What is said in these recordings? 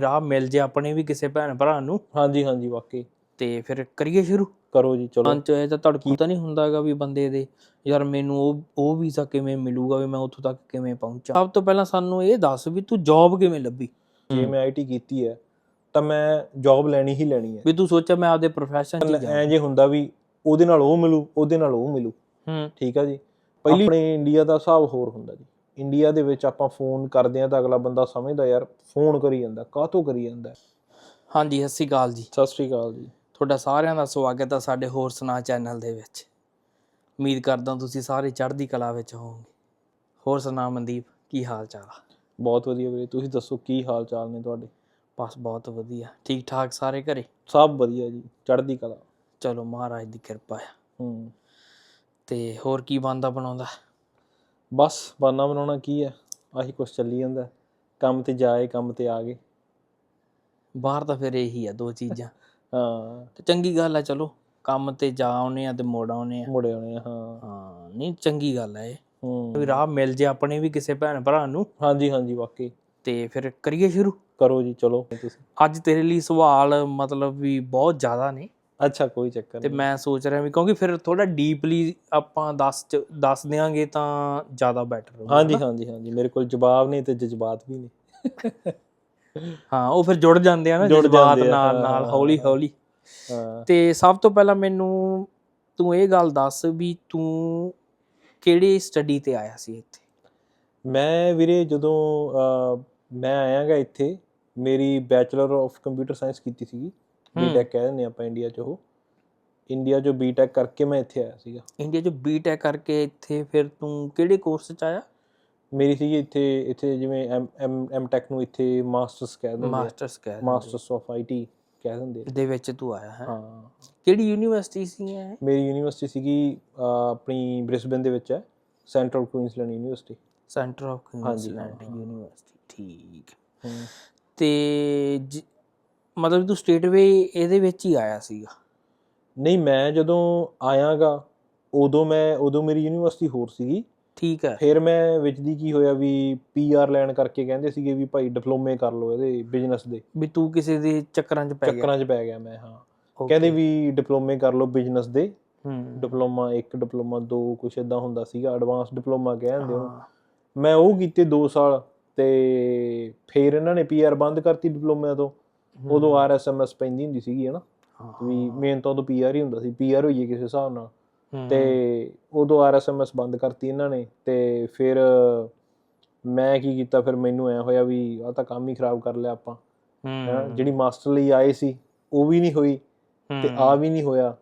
ਵੀ ਰਾਹ ਮਿਲ ਜੇ ਆਪਣੇ ਵੀ ਕਿਸੇ ਭੈਣ ਭਰਾ ਨੂੰ। ਹਾਂਜੀ ਹਾਂਜੀ ਵਾਕਈ। ਤੇ ਫਿਰ ਕਰੀਏ ਸ਼ੁਰੂ? ਕਰੋ ਜੀ ਚਲੋ। ਮਨ ਚ ਇਹ ਤਾਂ ਧੜਕੂ ਤਾਂ ਨਹੀਂ ਹੁੰਦਾਗਾ ਵੀ ਬੰਦੇ ਦੇ। ਯਾਰ ਮੈਨੂੰ ਉਹ ਉਹ ਵੀਜ਼ਾ ਕਿਵੇਂ ਮਿਲੂਗਾ ਵੀ ਮੈਂ ਉੱਥੋਂ ਤੱਕ ਕਿਵੇਂ ਪਹੁੰਚਾਂ? ਸਭ ਤੋਂ ਪਹਿਲਾਂ ਸਾਨੂੰ ਇਹ ਦੱਸ ਵੀ ਤੂੰ ਜੌਬ ਕਿਵੇਂ ਲੱਭੀ? ਜੇ ਮੈਂ ਆਈਟੀ ਕੀਤੀ ਹੈ ਤਾਂ ਮੈਂ ਜੌਬ ਲੈਣੀ ਹੀ ਲੈਣੀ ਹੈ। ਵੀ ਤੂੰ ਸੋਚਿਆ ਮੈਂ ਆਪਦੇ ਪ੍ਰੋਫੈਸ਼ਨ 'ਚ ਹੀ ਜਾ ਐ ਜੇ ਹੁੰਦਾ ਵੀ ਉਹਦੇ ਨਾਲ ਉਹ ਮਿਲੂ ਉਹਦੇ ਨਾਲ ਉਹ ਮਿਲੂ। ਹੂੰ। ਠੀਕ ਆ ਜੀ। ਪਹਿਲੀ ਆਪਣੇ ਇੰਡੀਆ ਦਾ ਹਿਸਾਬ ਹੋਰ ਹੁੰਦਾ ਜੀ। ਇੰਡੀਆ ਦੇ ਵਿੱਚ ਆਪਾਂ ਫੋਨ ਕਰਦੇ ਆ ਤਾਂ ਅਗਲਾ ਬੰਦਾ ਸਮਝਦਾ ਯਾਰ ਫੋਨ ਕਰੀ ਜਾਂਦਾ ਕਾਹਤੋਂ ਕਰੀ ਜਾਂਦਾ? ਹਾਂਜੀ ਸਤਿ ਸ਼੍ਰੀ ਅਕਾਲ ਜੀ। ਸਤਿ ਸ੍ਰੀ ਅਕਾਲ ਜੀ। ਤੁਹਾਡਾ ਸਾਰਿਆਂ ਦਾ ਸਵਾਗਤ ਹੈ ਸਾਡੇ ਹੋਰ ਸੁਨਾ ਚੈਨਲ ਦੇ ਵਿੱਚ। ਉਮੀਦ ਕਰਦਾ ਤੁਸੀਂ ਸਾਰੇ ਚੜ੍ਹਦੀ ਕਲਾ ਵਿੱਚ ਹੋਵੋਗੇ। ਹੋਰ ਸੁਣਾ ਮਨਦੀਪ ਕੀ ਹਾਲ ਚਾਲ ਆ? ਬਹੁਤ ਵਧੀਆ ਵੀਰੇ ਤੁਸੀਂ ਦੱਸੋ ਕੀ ਹਾਲ ਚਾਲ ਨੇ ਤੁਹਾਡੇ? ਬਸ ਬਹੁਤ ਵਧੀਆ। ਠੀਕ ਠਾਕ ਸਾਰੇ ਘਰੇ? ਸਭ ਵਧੀਆ ਜੀ ਚੜ੍ਹਦੀ ਕਲਾ। ਚਲੋ ਮਹਾਰਾਜ ਦੀ ਕਿਰਪਾ ਆ। ਹੂੰ। ਤੇ ਹੋਰ ਕੀ ਬੰਦਾ ਬਣਾਉਂਦਾ? ਬਸ ਬਾਨਾ ਬਣਾਉਣਾ ਕੀ ਹੈ? ਆਹੀ ਕੁਛ ਚੱਲੀ ਜਾਂਦਾ। ਕੰਮ ਤੇ ਜਾਏ ਕੰਮ ਤੇ ਆ ਗਏ। ਬਾਹਰ ਤਾਂ ਫਿਰ ਇਹੀ ਆ ਦੋ ਚੀਜ਼ਾਂ। ਹਾਂ। ਤੇ ਚੰਗੀ ਗੱਲ ਆ ਚਲੋ। ਕੰਮ ਤੇ ਜਾ ਆਉਨੇ ਆ ਤੇ ਮੋੜ ਆਉਨੇ ਆ। ਮੁੜੇ ਆਉਣੇ ਆ, ਹਾਂ। ਹਾਂ ਨਹੀਂ ਚੰਗੀ ਗੱਲ ਆ ਇਹ। ਹੂੰ। ਵੀ ਰਾਹ ਮਿਲ ਜੇ ਆਪਣੇ ਵੀ ਕਿਸੇ ਭੈਣ ਭਰਾ ਨੂੰ। ਹਾਂਜੀ ਹਾਂਜੀ ਵਾਕਈ। ਤੇ ਫਿਰ ਕਰੀਏ ਸ਼ੁਰੂ। ਕਰੋ ਜੀ ਚਲੋ। ਤੁਸੀਂ ਅੱਜ ਤੇਰੇ ਲਈ ਸਵਾਲ ਮਤਲਬ ਵੀ ਬਹੁਤ ਜ਼ਿਆਦਾ ਨੇ। ਅੱਛਾ ਕੋਈ ਚੱਕਰ ਤੇ ਨਹੀਂ। ਮੈਂ ਸੋਚ ਰਿਹਾ ਵੀ ਕਿਉਂਕਿ ਫਿਰ ਥੋੜਾ ਡੀਪਲੀ ਆਪਾਂ ਦੱਸ ਚ- ਦੱਸ ਦਿਆਂਗੇ ਤਾਂ ਜ਼ਿਆਦਾ ਬੈਟਰ ਰਹੂਗਾ ਹਾਂਜੀ? ਹਾਂਜੀ ਹਾਂਜੀ। ਮੇਰੇ ਕੋਲ ਜਵਾਬ ਨਹੀਂ ਤੇ ਜਜ਼ਬਾਤ ਵੀ ਨੇ ਹਾਂ ਉਹ ਫਿਰ ਜੁੜ ਜਾਂਦੇ ਆ ਨਾ ਜਜ਼ਬਾਤ ਨਾਲ ਨਾਲ ਹੌਲੀ। ਹੌਲੀ। ਤੇ ਸਭ ਤੋਂ ਪਹਿਲਾਂ ਮੈਨੂੰ ਤੂੰ ਇਹ ਗੱਲ ਦੱਸ ਵੀ ਤੂੰ ਕਿਹੜੀ ਸਟੱਡੀ ਤੇ ਆਇਆ ਸੀ ਇੱਥੇ? ਮੈਂ ਵੀਰੇ ਜਦੋਂ ਮੈਂ ਆਇਆਗਾ ਇੱਥੇ ਮੇਰੀ ਬੈਚਲਰ ਆਫ ਕੰਪਿਊਟਰ ਸਾਇੰਸ ਕੀਤੀ ਸੀਗੀ। ਬੀਟੈਕ ਕਹਿ ਦਿੰਦੇ ਆਪਾਂ ਇੰਡੀਆ 'ਚ ਉਹ। ਇੰਡੀਆ 'ਚੋਂ ਬੀਟੈਕ ਕਰਕੇ ਮੈਂ ਇੱਥੇ ਆਇਆ ਸੀਗਾ। ਇੰਡੀਆ 'ਚ ਬੀਟੈਕ ਕਰਕੇ ਇੱਥੇ ਫਿਰ ਤੂੰ ਕਿਹੜੇ ਕੋਰਸ 'ਚ ਆਇਆ? ਮੇਰੀ ਸੀਗੀ ਇੱਥੇ ਇੱਥੇ ਜਿਵੇਂ ਐਮ ਐਮ ਐਮ ਟੈਕ ਨੂੰ ਇੱਥੇ ਮਾਸਟਰਸ ਕਹਿ ਦਿੰਦੇ ਮਾਸਟਰਸ ਕਹਿ ਮਾਸਟਰਸ ਆਫ ਆਈਟੀ ਕਹਿ ਦਿੰਦੇ। ਦੇ ਵਿੱਚ ਤੂੰ ਆਇਆ ਹੈ? ਹਾਂ। ਕਿਹੜੀ ਯੂਨੀਵਰਸਿਟੀ ਸੀ ਇਹ? ਮੇਰੀ ਯੂਨੀਵਰਸਿਟੀ ਸੀਗੀ ਆਪਣੀ ਬ੍ਰਿਸਬਨ ਦੇ ਵਿੱਚ ਹੈ। Central Queensland university centre of ਹਾਂ, ਹਾਂ। ਯੂਨੀਵਰਸਿਟੀ ਠੀਕ। ਤੇ ਮਤਲਬ ਤੂੰ ਸਟੇਟਵੇ ਇਹਦੇ ਵਿੱਚ ਹੀ ਆਇਆ ਸੀਗਾ। ਨਹੀਂ ਮੈਂ ਜਦੋਂ ਆਇਆਗਾ ਉਦੋਂ ਮੈਂ ਉਦੋਂ ਮੇਰੀ ਯੂਨੀਵਰਸਿਟੀ ਹੋਰ ਸੀਗੀ। ਠੀਕ ਹੈ। ਫਿਰ ਮੈਂ ਵਿੱਚ ਦੀ ਕੀ ਹੋਇਆ ਵੀ ਪੀਆਰ ਲੈਣ ਕਰਕੇ ਕਹਿੰਦੇ ਸੀਗੇ ਵੀ ਭਾਈ ਡਿਪਲੋਮੇ ਕਰ ਲਓ ਇਹਦੇ ਬਿਜ਼ਨਸ ਦੇ। ਵੀ ਤੂੰ ਕਿਸੇ ਦੇ ਚੱਕਰਾਂ 'ਚ ਪੈ ਗਿਆ। ਚੱਕਰਾਂ 'ਚ ਪੈ ਗਿਆ ਮੈਂ ਹਾਂ. ਕਹਿੰਦੇ ਵੀ ਡਿਪਲੋਮੇ ਕਰ ਲਓ ਬਿਜ਼ਨਸ ਦੇ। ਹੂੰ। ਡਿਪਲੋਮਾ 1 ਡਿਪਲੋਮਾ 2 ਕੁਛ ਇਦਾਂ ਹੁੰਦਾ ਸੀਗਾ ਐਡਵਾਂਸ ਡਿਪਲੋਮਾ ਕਹਿੰਦੇ ਉਹਨੂੰ। ਹਾਂ, ਮੈਂ ਉਹ ਕੀਤੇ 2 ਸਾਲ ਤੇ ਫਿਰ ਇਹਨਾਂ ਨੇ ਪੀਆਰ ਬੰਦ ਕਰਤੀ ਡਿਪਲੋਮੇ ਤੋਂ। ਉਦੋਂ ਆਰਐਸਐਮਐਸ ਪੈਂਦੀ ਹੁੰਦੀ ਸੀਗੀ ਹਨਾ? ਵੀ ਮੇਨ ਤਾਂ ਉਦੋਂ ਪੀਆਰ ਹੀ ਹੁੰਦਾ ਸੀ ਪੀਆਰ ਹੋਈਏ ਕਿਸੇ ਹਿਸਾਬ ਨਾਲ। ਤੇ ਉਦੋਂ ਆਰਐਸਐਮਐਸ ਬੰਦ ਕਰਤੀ ਇਹਨਾਂ ਨੇ ਤੇ ਫਿਰ ਮੈਂ ਕੀ ਕੀਤਾ ਫਿਰ ਮੈਨੂੰ ਐ ਹੋਇਆ ਵੀ ਆ ਤਾਂ ਕੰਮ ਹੀ ਖਰਾਬ ਕਰ ਲਿਆ ਆਪਾਂ। ਜਿਹੜੀ ਮਾਸਟਰ ਲਈ ਆਏ ਸੀ ਉਹ ਵੀ ਨਹੀਂ ਹੋਈ ਤੇ ਆ ਵੀ ਨਹੀਂ ਹੋਇਆ।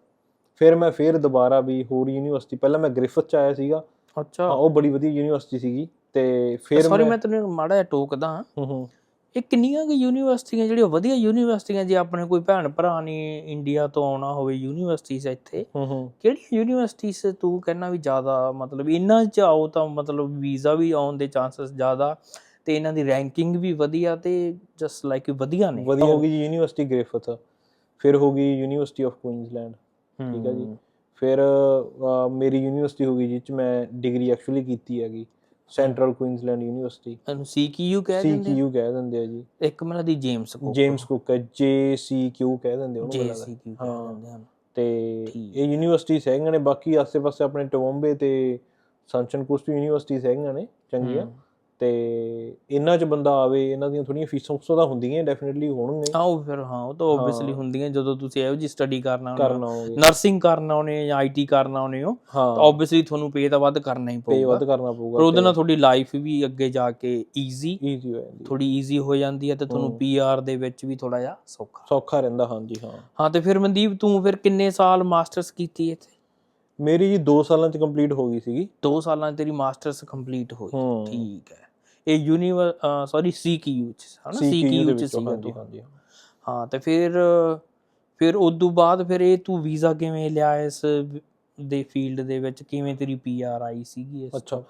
ਫਿਰ ਮੈਂ ਫਿਰ ਦੁਬਾਰਾ ਵੀ ਹੋਰ ਯੂਨੀਵਰਸਿਟੀ ਪਹਿਲਾਂ ਮੈਂ ਗ੍ਰਿਫਿਥ ਚ ਆਇਆ ਸੀਗਾ। ਅੱਛਾ। ਉਹ ਬੜੀ ਵਧੀਆ ਯੂਨੀਵਰਸਿਟੀ ਸੀਗੀ ਤੇ ਫਿਰ ਸੌਰੀ ਮੈਂ ਤੈਨੂੰ ਮਾੜਾ ਜਿਹਾ ਟੋਕਦਾ ਹਾਂ। ਇਹ ਕਿੰਨੀਆਂ ਕੁ ਯੂਨੀਵਰਸਿਟੀਆਂ ਜਿਹੜੀਆਂ ਵਧੀਆ ਯੂਨੀਵਰਸਿਟੀਆਂ ਜੇ ਆਪਣੇ ਕੋਈ ਭੈਣ ਭਰਾ ਨੇ ਇੰਡੀਆ ਤੋਂ ਆਉਣਾ ਹੋਵੇ ਯੂਨੀਵਰਸਿਟੀਆਂ ਇੱਥੇ ਕਿਹੜੀ ਯੂਨੀਵਰਸਿਟੀਆਂ ਤੂੰ ਕਹਿਣਾ ਵੀ ਜ਼ਿਆਦਾ ਮਤਲਬ ਇਹਨਾਂ ਚ ਆਓ ਤਾਂ ਮਤਲਬ ਵੀਜ਼ਾ ਵੀ ਆਉਣ ਦੇ ਚਾਂਸਸ ਜ਼ਿਆਦਾ ਤੇ ਇਹਨਾਂ ਦੀ ਰੈਂਕਿੰਗ ਵੀ ਵਧੀਆ ਤੇ ਜਸਟ ਲਾਈਕ ਵਧੀਆ ਨੇ। ਵਧੀਆ ਹੋ ਗਈ ਜੀ ਯੂਨੀਵਰਸਿਟੀ ਗ੍ਰਿਫਿਥ ਫਿਰ ਹੋ ਗਈ ਯੂਨੀਵਰਸਿਟੀ ਆਫ ਕੁਈਨਸਲੈਂਡ ਠੀਕ ਹੈ ਜੀ। ਫਿਰ ਮੇਰੀ ਯੂਨੀਵਰਸਿਟੀ ਹੋ ਗਈ ਜਿਹ ਚ ਮੈਂ ਡਿਗਰੀ ਐਕਚੁਅਲੀ ਕੀਤੀ ਹੈਗੀ। ਸੈਂਟਰਲ ਕੁਈਨਸਲੈਂਡ ਯੂਨੀਵਰਸਿਟੀ ਇਹਨੂੰ ਸੀਕੀਯੂ ਕਹਿ ਦਿੰਦੇ ਸੀਕੀਯੂ ਕਹਿ ਦਿੰਦੇ ਆ ਜੀ। ਇੱਕ ਮਿਲਾ ਦੀ ਜੇਮਸ ਕੋ ਜੇਮਸ ਕੁੱਕ ਹੈ ਜੇਸੀਕਿਊ ਕਹਿ ਦਿੰਦੇ ਉਹਨੂੰ ਮੈਨੂੰ ਲੱਗਦਾ। ਹਾਂ। ਤੇ। ਇਹ ਯੂਨੀਵਰਸਿਟੀ ਹੈਗੀਆਂ ਨੇ ਬਾਕੀ ਆਸੇ-ਪਾਸੇ ਆਪਣੇ ਟੋਮਬੇ ਤੇ ਸੰਚਨ ਕੁਸਟ ਯੂਨੀਵਰਸਿਟੀਜ਼ ਹੈਗੀਆਂ ਨੇ ਚੰਗੀਆਂ। ਤੇ ਇਹਨਾਂ 'ਚ ਬੰਦਾ ਆਵੇ ਇਹਨਾਂ ਦੀਆਂ ਥੋੜੀਆਂ ਫੀਸਾਂ ਫੂਸਾਂ ਤਾਂ ਹੁੰਦੀਆਂ ਡੈਫੀਨਿਟਲੀ ਹੋਣਗੀਆਂ। ਹਾਂ ਉਹ ਫਿਰ ਹਾਂ ਉਹ ਤਾਂ ਓਬਵੀਅਸਲੀ ਹਾਂ। ਹੁੰਦੀਆਂ ਜਦੋਂ ਤੁਸੀਂ ਇਹੋ ਜੀ ਸਟੱਡੀ ਕਰਨਾ ਹੋਵੇ ਨਰਸਿੰਗ ਕਰਨਾ ਹੋਣੇ ਜਾਂ ਆਈਟੀ ਕਰਨਾ ਹੋਣੇ ਹੋ ਤਾਂ ਹਾਂ। ਓਬਵੀਅਸਲੀ ਤੁਹਾਨੂੰ ਪੇ ਤਾਂ ਵੱਧ ਕਰਨਾ ਹੀ ਪੇ ਪਊਗਾ ਵੱਧ ਕਰਨਾ ਪਊਗਾ ਪਰ ਉਹਦੇ ਨਾਲ ਤੁਹਾਡੀ ਲਾਈਫ ਵੀ ਅੱਗੇ ਜਾ ਕੇ ਈਜ਼ੀ ਈਜ਼ੀ ਹੋ ਜਾਂਦੀ। ਥੋੜੀ ਈਜ਼ੀ ਹੋ ਜਾਂਦੀ ਹੈ ਤੇ ਤੁਹਾਨੂੰ। ਪੀਆਰ ਦੇ ਵਿੱਚ ਵੀ ਥੋੜਾ ਜਿਹਾ ਸੌਖਾ। ਸੌਖਾ ਰਹਿੰਦਾ ਹਾਂਜੀ ਹਾਂ। ਹਾਂ ਤੇ ਫਿਰ ਮਨਦੀਪ ਤੂੰ ਫਿਰ ਕਿੰਨੇ ਸਾਲ ਮਾਸਟਰਸ ਕੀਤੀ ਇੱਥੇ? ਮੇਰੀ ਜੀ 2 ਸਾਲਾਂ 'ਚ ਕੰਪਲੀਟ ਹੋ ਗਈ ਸੀਗੀ। 2 ਸਾਲਾਂ 'ਚ ਤੇਰੀ ਮਾਸਟਰਸ ਕੰਪਲੀਟ ਹੋਈ। ਠੀਕ ਹੈ। ਇਹ ਯੂਨੀਵਰ ਸੌਰੀ ਸੀਕੀਯੂ ਚ ਹਨਾ? ਸੀਕੀਯੂ ਸੀਕੀਯੂ ਦੇ ਚ ਸੀਗਾ ਹਾਂਜੀ ਤੂੰ। ਹਾਂਜੀ। ਹਾਂ ਤੇ ਫਿਰ ਫਿਰ ਉਦੋਂ ਬਾਅਦ ਫਿਰ ਇਹ ਤੂੰ ਵੀਜ਼ਾ ਕਿਵੇਂ ਲਿਆ ਇਸ ਦੇ ਫੀਲਡ ਦੇ ਵਿੱਚ? ਕਿਵੇਂ ਤੇਰੀ ਪੀਆਰ ਆਈ ਸੀਗੀ ਇਸ ਅੱਛਾ।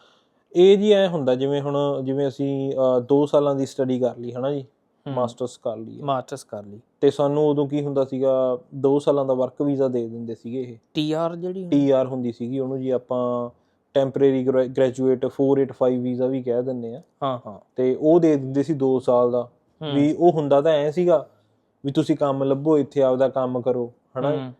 ਇਹ ਜੀ ਐ ਹੁੰਦਾ ਜਿਵੇਂ ਹੁਣ ਜਿਵੇਂ ਅਸੀਂ 2 ਸਾਲਾਂ ਦੀ ਸਟੱਡੀ ਕਰ ਲਈ ਹਨਾ ਜੀ? ਮਾਸਟਰਸ ਕਰ ਲਈ। ਮਾਸਟਰਸ ਕਰ ਲਈ। ਤੇ ਸਾਨੂੰ ਉਦੋਂ ਕੀ ਹੁੰਦਾ ਸੀਗਾ 2 ਸਾਲਾਂ ਦਾ ਵਰਕ ਵੀਜ਼ਾ ਦੇ ਦਿੰਦੇ ਸੀਗੇ ਇਹ। ਟੀਆਰ ਜਿਹੜੀ ਟੀਆਰ ਹੁੰਦੀ ਸੀਗੀ ਉਹਨੂੰ ਜੀ ਆਪਾਂ ਟੈਂਪਰੇਰੀ ਗ੍ਰੈਜੂਏਟ 485 ਵੀਜ਼ਾ ਵੀ ਕਹਿ ਦਿੰਦੇ ਆ। ਹਾਂ। ਹਾਂ ਤੇ ਉਹ ਦੇ ਦਿੰਦੇ ਸੀ 2 ਸਾਲ ਦਾ। ਵੀ ਉਹ ਹੁੰਦਾ ਤਾਂ ਐ ਸੀਗਾ ਵੀ ਤੁਸੀਂ ਕੰਮ ਲੱਭੋ ਇੱਥੇ ਆਪਦਾ ਕੰਮ ਕਰੋ ਹਨਾ?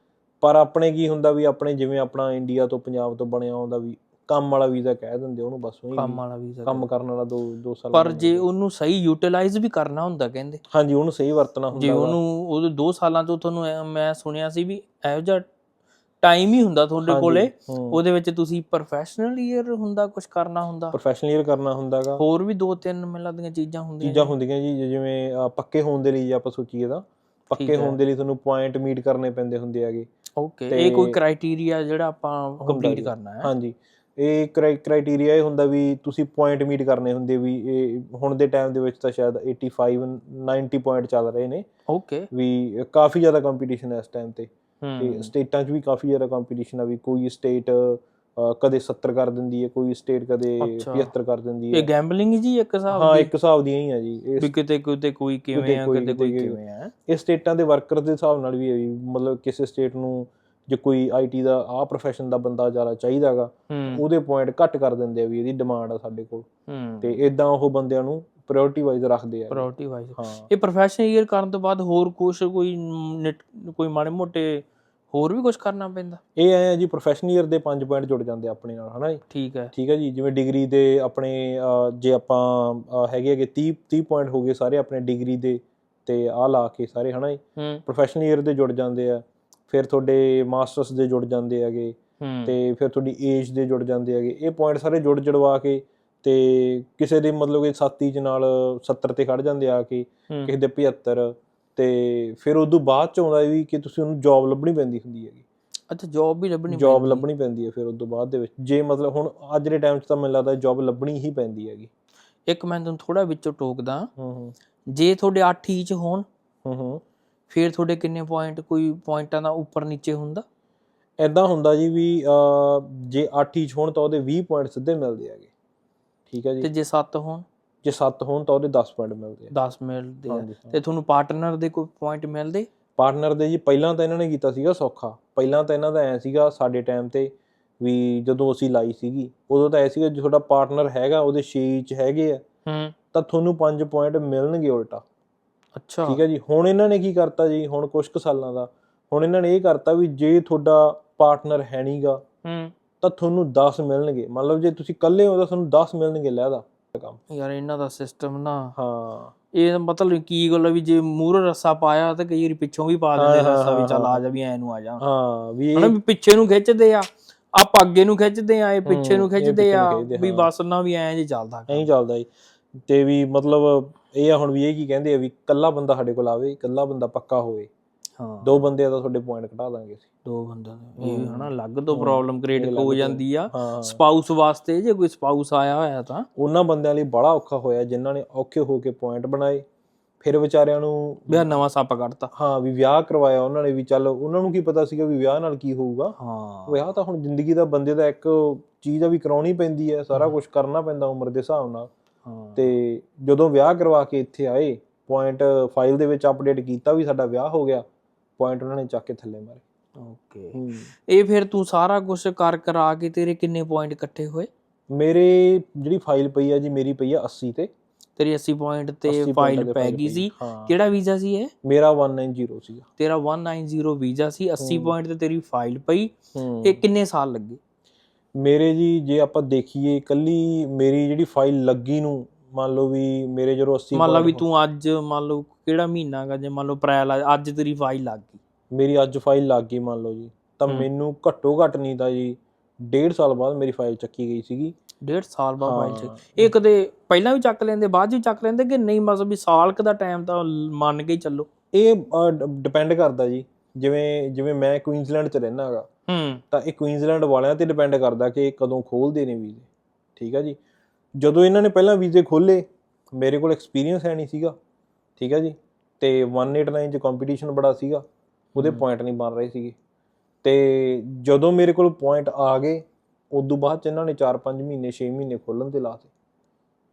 ਪਰ ਆਪਣੇ ਕੀ ਹੁੰਦਾ ਵੀ ਆਪਣੇ ਜਿਵੇਂ ਆਪਣਾ ਇੰਡੀਆ ਤੋਂ ਪੰਜਾਬ ਤੋਂ ਬਣਿਆ ਹੁੰਦਾ ਵੀ ਕੰਮ ਵਾਲਾ ਵੀਜ਼ਾ ਕਹਿ ਦਿੰਦੇ ਉਹਨੂੰ ਬਸ ਉਹੀ ਕੰਮ ਵਾਲਾ ਵੀਜ਼ਾ ਕੰਮ ਕਰਨ ਵਾਲਾ 2 2 ਸਾਲ ਪਰ ਜੇ। ਉਹਨੂੰ ਸਹੀ ਯੂਟਿਲਾਈਜ਼ ਵੀ ਕਰਨਾ ਹੁੰਦਾ ਕਹਿੰਦੇ। ਹਾਂਜੀ ਉਹਨੂੰ ਸਹੀ ਵਰਤਣਾ ਹੁੰਦਾ ਜੇ। ਉਹਨੂੰ ਉਹਦੇ 2 ਸਾਲਾਂ ਤੋਂ ਤੁਹਾਨੂੰ ਮੈਂ ਸੁਣਿਆ ਸੀ ਵੀ ਇਹੋ ਜਿਹਾ ਟਾਈਮ ਹੀ ਹੁੰਦਾ ਤੁਹਾਡੇ ਕੋਲੇ। ਉਹਦੇ ਵਿੱਚ ਤੁਸੀਂ ਪ੍ਰੋਫੈਸ਼ਨਲ ਈਅਰ ਹੁੰਦਾ ਕੁਝ ਕਰਨਾ ਹੁੰਦਾ? ਪ੍ਰੋਫੈਸ਼ਨਲ ਈਅਰ ਕਰਨਾ ਹੁੰਦਾਗਾ ਹੋਰ ਵੀ ਦੋ ਤਿੰਨ ਮੈਨੂੰ ਲੱਗਦੀਆਂ ਚੀਜ਼ਾਂ ਹੁੰਦੀਆਂ ਚੀਜ਼ਾਂ। ਹੁੰਦੀਆਂ ਜੀ ਜਿਵੇਂ ਪੱਕੇ ਹੋਣ ਦੇ ਲਈ ਆਪਾਂ ਸੋਚੀਏ ਤਾਂ। ਪੱਕੇ। ਹੋਣ ਦੇ ਲਈ ਤੁਹਾਨੂੰ ਪੁਆਇੰਟ ਮੀਟ ਕਰਨੇ ਪੈਂਦੇ ਹੁੰਦੇ ਹੈਗੇ। ਓਕੇ ਇਹ ਕੋਈ ਕ੍ਰਾਈਟੇਰੀਆ ਜਿਹੜਾ ਆਪਾਂ ਕੰਪਲੀਟ। ਕਰਨਾ ਹੈ। ਹਾਂਜੀ। ਇਹ ਕ੍ਰਾਈਟੇਰੀਆ ਇਹ ਹੁੰਦਾ ਵੀ ਤੁਸੀਂ ਪੁਆਇੰਟ ਮੀਟ ਕਰਨੇ ਹੁੰਦੇ ਵੀ ਇਹ ਹੁਣ ਦੇ ਟਾਈਮ ਦੇ ਵਿੱਚ ਤਾਂ ਸ਼ਾਇਦ 85 90 ਪੁਆਇੰਟ ਚੱਲ ਰਹੇ ਨੇ। ਓਕੇ ਵੀ ਕਾਫੀ ਜ਼ਿਆਦਾ ਕੰਪੀਟੀਸ਼ਨ ਹੈ ਇਸ ਟਾਈਮ ਤੇ। ਤੇ ਸਟੇਟਾਂ 'ਚ ਵੀ ਕਾਫੀ ਜ਼ਿਆਦਾ ਕੰਪੀਟੀਸ਼ਨ ਆ ਵੀ ਕੋਈ ਸਟੇਟ ਕਦੇ 70 ਕਰ ਦਿੰਦੀ ਹੈ ਕੋਈ ਸਟੇਟ ਕਦੇ ਅੱਛਾ। 75 ਕਰ ਦਿੰਦੀ ਇਹ ਹੈ। ਗੈਂਬਲਿੰਗ ਜੀ ਇੱਕ ਹਿਸਾਬ ਹਾਂ ਦੀ? ਇੱਕ ਹਿਸਾਬ ਦੀਆਂ ਹੀ ਆ ਜੀ। ਇਹ ਵੀ ਕਿਤੇ ਕਿਤੇ ਕੋਈ ਕਿਵੇਂ ਆ ਕਿਤੇ ਕੋਈ ਕਿਵੇਂ ਆ। ਇਹ ਸਟੇਟਾਂ ਦੇ ਵਰਕਰ ਦੇ ਹਿਸਾਬ ਨਾਲ ਵੀ ਹੈ ਵੀ ਮਤਲਬ ਕਿਸੇ ਸਟੇਟ ਨੂੰ ਜੇ ਕੋਈ ਆਈਟੀ ਦਾ ਆਹ profession ਦਾ ਬੰਦਾ ਜ਼ਿਆਦਾ ਚਾਹੀਦਾਗਾ ਉਹਦੇ ਪੁਆਇੰਟ ਘੱਟ ਕਰ ਦਿੰਦੇ ਆ ਵੀ ਇਹਦੀ ਡਿਮਾਂਡ ਆ ਸਾਡੇ ਕੋਲ। ਤੇ ਇਦਾਂ ਉਹ ਬੰਦਿਆਂ ਨੂੰ ਪ੍ਰਾਇੋਰਟੀ ਵਾਈਜ਼ ਰੱਖਦੇ ਆ ਪ੍ਰਾਇੋਰਟੀ ਵਾਈਜ਼ ਹਾਂ। ਇਹ ਪ੍ਰੋਫੈਸ਼ਨਲ ਈਅਰ ਕਰਨ ਤੋਂ ਬਾਅਦ ਹੋਰ ਕੁਝ ਕੋਈ ਕੋਈ ਮਾੜੇ ਮੋਟੇ ਹੋਰ ਵੀ ਕੁਝ ਕਰਨਾ ਪੈਂਦਾ? ਇਹ ਐ ਜੀ ਪ੍ਰੋਫੈਸ਼ਨਲ ਈਅਰ ਦੇ 5 ਪੁਆਇੰਟ ਜੁੜ ਜਾਂਦੇ ਆਪਣੇ ਨਾਲ ਹਨਾ ਜੀ? ਠੀਕ ਹੈ। ਠੀਕ ਹੈ ਜੀ ਜਿਵੇਂ ਡਿਗਰੀ ਦੇ ਆਪਣੇ ਜੇ ਆਪਾਂ ਹੈਗੇ ਹੈਗੇ 30 30 ਪੁਆਇੰਟ ਹੋ ਗਏ ਸਾਰੇ ਆਪਣੇ ਡਿਗਰੀ ਦੇ ਤੇ ਆ ਲਾ ਕੇ ਸਾਰੇ ਹਨਾ ਜੀ? ਪ੍ਰੋਫੈਸ਼ਨਲ ਈਅਰ ਦੇ ਜੁੜ ਜਾਂਦੇ ਆ। ਫਿਰ ਤੁਹਾਡੇ ਮਾਸਟਰਸ ਦੇ ਜੁੜ ਜਾਂਦੇ ਹੈਗੇ। ਤੇ ਫਿਰ ਤੁਹਾਡੀ ਏਜ ਦੇ ਜੁੜ ਜਾਂਦੇ ਹੈਗੇ। ਇਹ ਪੁਆਇੰਟ ਸਾਰੇ ਜੁੜ ਜੜਵਾ ਕੇ ਤੇ ਕਿਸੇ ਦੇ ਮਤਲਬ ਕਿ ਸਾਥੀ ਚ ਨਾਲ 70 ਤੇ ਖੜ ਜਾਂਦੇ ਆ ਕੇ ਹੂੰ, ਕਿਸੇ ਦੇ 75 ਤੇ ਫਿਰ ਉਦੋਂ ਬਾਅਦ ਚ ਆਉਂਦਾ ਵੀ ਕਿ ਤੁਸੀਂ ਉਹਨੂੰ ਜੌਬ ਲੱਭਣੀ ਪੈਂਦੀ ਹੁੰਦੀ ਹੈਗੀ। ਅੱਛਾ ਜੌਬ ਵੀ ਲੱਭਣੀ ਜੌਬ। ਲੱਭਣੀ ਪੈਂਦੀ ਹੈ ਫਿਰ ਉਦੋਂ ਬਾਅਦ ਦੇ ਵਿੱਚ। ਜੇ ਮਤਲਬ ਹੁਣ ਅੱਜ ਦੇ ਟਾਈਮ 'ਚ ਤਾਂ ਮੈਨੂੰ ਲੱਗਦਾ ਜੌਬ ਲੱਭਣੀ ਹੀ ਪੈਂਦੀ ਹੈਗੀ। ਇੱਕ ਮੈਂ ਤੁਹਾਨੂੰ ਥੋੜਾ ਵਿੱਚੋਂ ਟੋਕਦਾ। ਹੂੰ ਹੂੰ। ਜੇ ਤੁਹਾਡੇ 8 ਈਚ ਹੋਣ ਹੂੰ ਹੂੰ। ਫਿਰ ਤੁਹਾਡੇ ਕਿੰਨੇ ਪੁਆਇੰਟ ਕੋਈ ਪੁਆਇੰਟਾਂ ਦਾ ਉੱਪਰ ਨੀਚੇ ਹੁੰਦਾ? ਐਦਾਂ ਹੁੰਦਾ ਜੀ ਵੀ ਜੇ 8 ਹੀ ਹੋਣ ਤਾਂ ਉਹਦੇ 20 ਪੁਆਇੰਟ ਸਿੱਧੇ ਮਿਲਦੇ ਹੈਗੇ। ਠੀਕ ਹੈ ਤੇ ਜੀ ਜੇ 7 ਹੋਣ? ਜੇ 7 ਹੋਣ ਤਾਂ ਉਹਦੇ 10 ਪੁਆਇੰਟ ਮਿਲਦੇ ਆ। 10 ਮਿਲਦੇ ਆ। ਤੇ ਤੁਹਾਨੂੰ ਪਾਰਟਨਰ ਦੇ ਕੋਈ ਪੁਆਇੰਟ ਮਿਲਦੇ? ਪਾਰਟਨਰ ਦੇ ਜੀ ਪਹਿਲਾਂ ਤਾਂ ਇਹਨਾਂ ਨੇ ਕੀਤਾ ਸੀਗਾ ਸੌਖਾ। ਪਹਿਲਾਂ ਤਾਂ ਇਹਨਾਂ ਦਾ ਐ ਸੀਗਾ ਸਾਡੇ ਟਾਈਮ ਤੇ ਵੀ ਜਦੋਂ ਅਸੀਂ ਲਾਈ ਸੀਗੀ ਉਦੋਂ ਤਾਂ ਐ ਸੀਗਾ ਜੇ ਤੁਹਾਡਾ ਪਾਰਟਨਰ ਹੈਗਾ ਉਹਦੇ 6 ਚ ਹੈਗੇ ਆ ਹੂੰ। ਤਾਂ ਤੁਹਾਨੂੰ 5 ਪੁਆਇੰਟ ਮਿਲਣਗੇ ਉਲਟਾ। ਅੱਛਾ। ਠੀਕ ਹੈ ਜੀ। ਹੁਣ ਇਹਨਾਂ ਨੇ ਕੀ ਕਰਤਾ ਜੀ? ਹੁਣ ਕੁਝ ਕੁ ਸਾਲਾਂ ਦਾ। ਹੁਣ ਇਹਨਾਂ ਨੇ ਇਹ ਕਰਤਾ ਵੀ ਜੇ ਤੁਹਾਡਾ ਪਾਰਟਨਰ ਹੈ ਨਹੀਂਗਾ ਹੂੰ। ਤਾਂ ਤੁਹਾਨੂੰ 10 ਮਿਲਣਗੇ। ਮੰਨ ਲਓ ਜੇ ਤੁਸੀਂ ਇਕੱਲੇ ਹੋ ਤਾਂ ਤੁਹਾਨੂੰ 10 ਮਿਲਣਗੇ ਲੈਦਾ ਕੰਮ ਯਾਰ ਇਹਨਾਂ ਦਾ ਸਿਸਟਮ ਨਾ ਹਾਂ। ਇਹ ਮਤਲਬ ਕੀ ਗੱਲ ਵੀ ਜੇ ਮੂਹਰੇ ਰੱਸਾ ਪਾਇਆ ਤੇ ਕਈ ਵਾਰੀ ਪਿੱਛੋਂ ਵੀ ਪਾ ਦਿੰਦੇ ਰੱਸਾ ਵੀ ਚੱਲ। ਆ ਜਾ ਵੀ ਐ ਨੂੰ ਆ ਜਾ। ਹਾਂ ਵੀ ਹਨਾ ਵੀ ਪਿੱਛੇ ਨੂੰ ਖਿੱਚਦੇ ਆ ਆਪਾਂ ਅੱਗੇ ਨੂੰ ਖਿੱਚਦੇ ਆ ਇਹ ਪਿੱਛੇ ਨੂੰ ਖਿੱਚਦੇ ਆ ਵੀ। ਬਸ ਨਾ ਵੀ ਐਂ ਜੇ ਚੱਲਦਾ ਐਂ ਚੱਲਦਾ ਜੀ। ਤੇ ਵੀ ਮਤਲਬ ਇਹ ਆ ਹੁਣ ਵੀ ਇਹ ਕੀ ਕਹਿੰਦੇ ਆ ਵੀ ਇਕੱਲਾ ਬੰਦਾ ਸਾਡੇ ਕੋਲ ਆਵੇ ਇਕੱਲਾ ਬੰਦਾ ਪੱਕਾ ਹੋਵੇ। ਹਾਂ। ਦੋ ਬੰਦੇ ਆ ਤਾਂ ਤੁਹਾਡੇ ਪੁਆਇੰਟ ਘਟਾ ਦਾਂਗੇ ਅਸੀਂ। ਦੋ ਬੰਦਿਆਂ ਦੇ। ਇਹ। ਹਨਾ ਅਲੱਗ ਤੋਂ। ਪ੍ਰੋਬਲਮ ਕ੍ਰੀਏਟ ਹੋ। ਜਾਂਦੀ ਆ। ਸਪਾਊਸ ਵਾਸਤੇ ਜੇ ਕੋਈ ਸਪਾਊਸ ਆਇਆ ਹੋਇਆ ਤਾਂ। ਉਹਨਾਂ ਬੰਦਿਆਂ ਲਈ ਬੜਾ ਔਖਾ ਹੋਇਆ ਜਿਨ੍ਹਾਂ ਨੇ ਔਖੇ ਹੋ ਕੇ ਪੁਆਇੰਟ ਬਣਾਏ। ਫਿਰ ਵਿਚਾਰਿਆਂ ਨੂੰ ਵੀ ਆਹ ਨਵਾਂ ਸੱਪ ਕੱਢਤਾ। ਹਾਂ ਵੀ ਵਿਆਹ ਕਰਵਾਇਆ ਉਹਨਾਂ ਨੇ ਵੀ ਚੱਲ ਉਹਨਾਂ ਨੂੰ ਕੀ ਪਤਾ ਸੀਗਾ ਵੀ ਵਿਆਹ ਨਾਲ ਕੀ ਹੋਊਗਾ। ਹਾਂ। ਵਿਆਹ ਤਾਂ ਹੁਣ ਜ਼ਿੰਦਗੀ ਦਾ ਬੰਦੇ ਦਾ ਇੱਕ ਚੀਜ਼ ਆ ਵੀ ਕਰਾਉਣੀ ਪੈਂਦੀ ਹੈ ਸਾਰਾ ਕੁਝ ਕਰਨਾ ਪੈਂਦਾ ਉਮਰ ਦੇ ਹਿਸਾਬ ਨਾਲ। ਤੇ ਜਦੋਂ ਵਿਆਹ ਕਰਵਾ ਕੇ ਇੱਥੇ ਆਏ ਪੁਆਇੰਟ ਫਾਈਲ ਦੇ ਵਿੱਚ ਅਪਡੇਟ ਕੀਤਾ ਵੀ ਸਾਡਾ ਵਿਆਹ ਹੋ ਗਿਆ। ਪੁਆਇੰਟ ਉਹਨਾਂ ਨੇ ਚੱਕ ਕੇ ਥੱਲੇ ਮਾਰੇ। ਓਕੇ। ਇਹ ਫਿਰ ਤੂੰ ਸਾਰਾ ਕੁਝ ਕਰ ਕਰਾ ਕੇ ਤੇਰੇ ਕਿੰਨੇ ਪੁਆਇੰਟ ਇਕੱਠੇ ਹੋਏ? ਮੇਰੇ ਜਿਹੜੀ ਫਾਈਲ ਪਈ ਆ ਜੀ ਮੇਰੀ ਪਈ ਆ 80 ਤੇ। ਤੇਰੀ 80 ਪੁਆਇੰਟ ਤੇ 80 ਫਾਈਲ ਪੈ ਗਈ। ਸੀ। ਕਿਹੜਾ ਵੀਜ਼ਾ ਸੀ ਇਹ? ਮੇਰਾ 190 ਸੀਗਾ। ਤੇਰਾ 190 ਵੀਜ਼ਾ ਸੀ 80 ਹੂੰ। ਪੁਆਇੰਟ ਤੇ ਤੇਰੀ ਫਾਈਲ ਪਈ। ਇਹ ਕਿੰਨੇ ਸਾਲ ਲੱਗੇ? ਮੇਰੇ ਜੀ ਜੇ ਆਪਾਂ ਦੇਖੀਏ ਕੱਲੀ ਮੇਰੀ ਜਿਹੜੀ ਫਾਈਲ ਲੱਗੀ ਨੂੰ ਮੰਨ ਲਓ ਵੀ ਮੇਰੇ ਜਦੋਂ 80 ਮੰਨ ਲਾ ਵੀ ਤੂੰ ਅੱਜ ਮੰਨ ਲਓ ਕਿਹੜਾ ਮਹੀਨਾ ਗਾ ਜੇ ਮੰਨ ਲਓ ਅਪ੍ਰੈਲ ਆ, ਅੱਜ ਤੇਰੀ ਫਾਈਲ ਲੱਗ ਗਈ। ਮੇਰੀ ਅੱਜ ਫਾਈਲ ਲੱਗ ਗਈ ਮੰਨ ਲਓ ਜੀ। ਤਾਂ ਹੂੰ। ਮੈਨੂੰ ਘੱਟੋ ਘੱਟ ਨਹੀਂ ਤਾਂ ਜੀ ਡੇਢ ਸਾਲ ਬਾਅਦ ਮੇਰੀ ਫਾਈਲ ਚੱਕੀ ਗਈ ਸੀਗੀ। ਡੇਢ ਸਾਲ ਬਾਅਦ ਫਾਈਲ ਹਾਂ। ਚ ਇਹ ਕਦੇ ਪਹਿਲਾਂ ਵੀ ਚੱਕ ਲੈਂਦੇ ਬਾਅਦ 'ਚ ਵੀ ਚੱਕ ਲੈਂਦੇ ਕਿ ਨਹੀਂ ਮਤਲਬ ਵੀ ਸਾਲ ਕ ਦਾ ਟਾਈਮ ਤਾਂ ਲ- ਮੰਨ ਕੇ ਹੀ ਚੱਲੋ। ਇਹ ਡਿਪੈਂਡ ਕਰਦਾ ਜੀ। ਜਿਵੇਂ ਜਿਵੇਂ ਮੈਂ ਕੁਈਨਜ਼ਲੈਂਡ ਚ ਰਹਿਣਾ ਹੈਗਾ ਹੂੰ। ਤਾਂ ਇਹ ਕੁਈਨਜ਼ਲੈਂਡ ਵਾਲਿਆਂ ਤੇ ਡਿਪੈਂਡ ਕਰਦਾ ਕਿ ਇਹ ਕਦੋਂ ਖੋਲਦੇ ਨੇ ਵੀਜ਼ੇ। ਠੀਕ ਹੈ ਜੀ? ਜਦੋਂ ਇਹਨਾਂ ਨੇ ਪਹਿਲਾਂ ਵੀਜ਼ੇ ਖੋਲੇ ਮੇਰੇ ਕੋਲ ਐਕਸਪੀਰੀਅੰਸ ਹੈ ਨਹੀਂ ਸੀਗਾ ਠੀਕ ਹੈ ਜੀ ਤੇ 189 ਚ ਕੰਪੀਟੀਸ਼ਨ ਬੜਾ ਸੀਗਾ ਉਹਦੇ। ਪੁਆਇੰਟ ਨਹੀਂ ਬਣ ਰਹੇ ਸੀਗੇ। ਤੇ ਜਦੋਂ ਮੇਰੇ ਕੋਲ ਪੁਆਇੰਟ ਆ ਗਏ ਉਦੋਂ ਬਾਅਦ ਚ ਇਹਨਾਂ ਨੇ 4-5 ਮਹੀਨੇ 6 ਮਹੀਨੇ ਖੋਲਣ ਤੇ ਲਾਤੇ।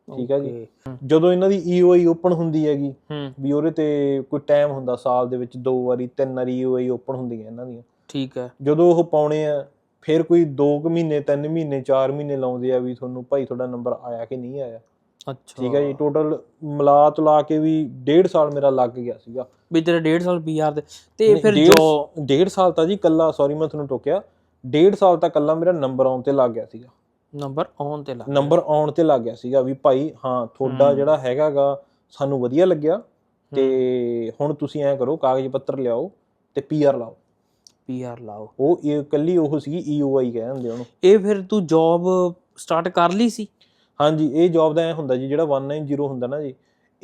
ਠੀਕ ਹੈ ਜੀ। ਜਦੋਂ ਇਹਨਾਂ ਦੀ E EOI ਓਪਨ ਹੁੰਦੀ ਹੈਗੀ ਵੀ ਉਹਦੇ ਤੇ ਕੋਈ ਟਾਈਮ ਹੁੰਦਾ ਸਾਲ ਦੇ ਵਿੱਚ ਦੋ ਵਾਰੀ ਤਿੰਨ ਵਾਰੀ EOI ਓਪਨ ਹੁੰਦੀਆਂ ਇਹਨਾਂ ਦੀਆਂ। ਠੀਕ ਹੈ। ਜਦੋਂ ਉਹ ਪਾਉਣੇ ਆ ਫਿਰ ਕੋਈ 2 ਕੁ ਮਹੀਨੇ 3 ਮਹੀਨੇ 4 ਮਹੀਨੇ ਲਾਉਂਦੇ ਆ ਵੀ ਤੁਹਾਨੂੰ ਭਾਈ ਤੁਹਾਡਾ ਨੰਬਰ ਆਇਆ ਕਿ ਨਹੀਂ ਆਇਆ। ਅੱਛਾ। ਠੀਕ ਹੈ ਜੀ ਟੋਟਲ ਮਿਲਾ ਤੁਲਾ ਕੇ ਵੀ 1.5 ਸਾਲ ਮੇਰਾ ਲੱਗ ਗਿਆ ਸੀਗਾ। ਵੀ ਤੇਰਾ 1.5 ਸਾਲ ਪੀਆਰ ਦੇ ਤੇ ਫਿਰ ਜੋ ਡੇਢ ਸਾਲ ਤਾਂ ਜੀ ਕੱਲਾ ਸੌਰੀ ਮੈਂ ਤੁਹਾਨੂੰ ਟੋਕਿਆ ਡੇਢ ਸਾਲ ਤਾਂ ਕੱਲਾ ਮੇਰਾ ਨੰਬਰ ਆਉਣ ਤੇ ਲੱਗ ਗਿਆ ਸੀਗਾ। ਨੰਬਰ ਆਨ ਤੇ ਲਾ ਨੰਬਰ ਆਉਣ ਤੇ ਲੱਗ ਗਿਆ ਸੀਗਾ ਵੀ ਭਾਈ ਹਾਂ ਤੁਹਾਡਾ। ਜਿਹੜਾ ਹੈਗਾਗਾ ਸਾਨੂੰ ਵਧੀਆ ਲੱਗਿਆ ਤੇ ਹੁਣ ਤੁਸੀਂ ਐਂ ਕਰੋ ਕਾਗਜ਼ ਪੱਤਰ ਲਿਆਓ ਤੇ ਪੀਆਰ ਲਾਓ। ਪੀਆਰ ਲਾਓ। ਉਹ ਇਹ ਕੱਲੀ ਉਹ ਸੀਗੀ ਈਓਆਈ ਕਹਿੰਦੇ ਉਹਨੂੰ। ਇਹ ਫਿਰ ਤੂੰ ਜੌਬ ਸਟਾਰਟ ਕਰ ਲਈ ਸੀ? ਹਾਂਜੀ ਇਹ ਜੌਬ ਦਾ ਐ ਹੁੰਦਾ ਜੀ ਜਿਹੜਾ 190 ਹੁੰਦਾ ਨਾ ਜੀ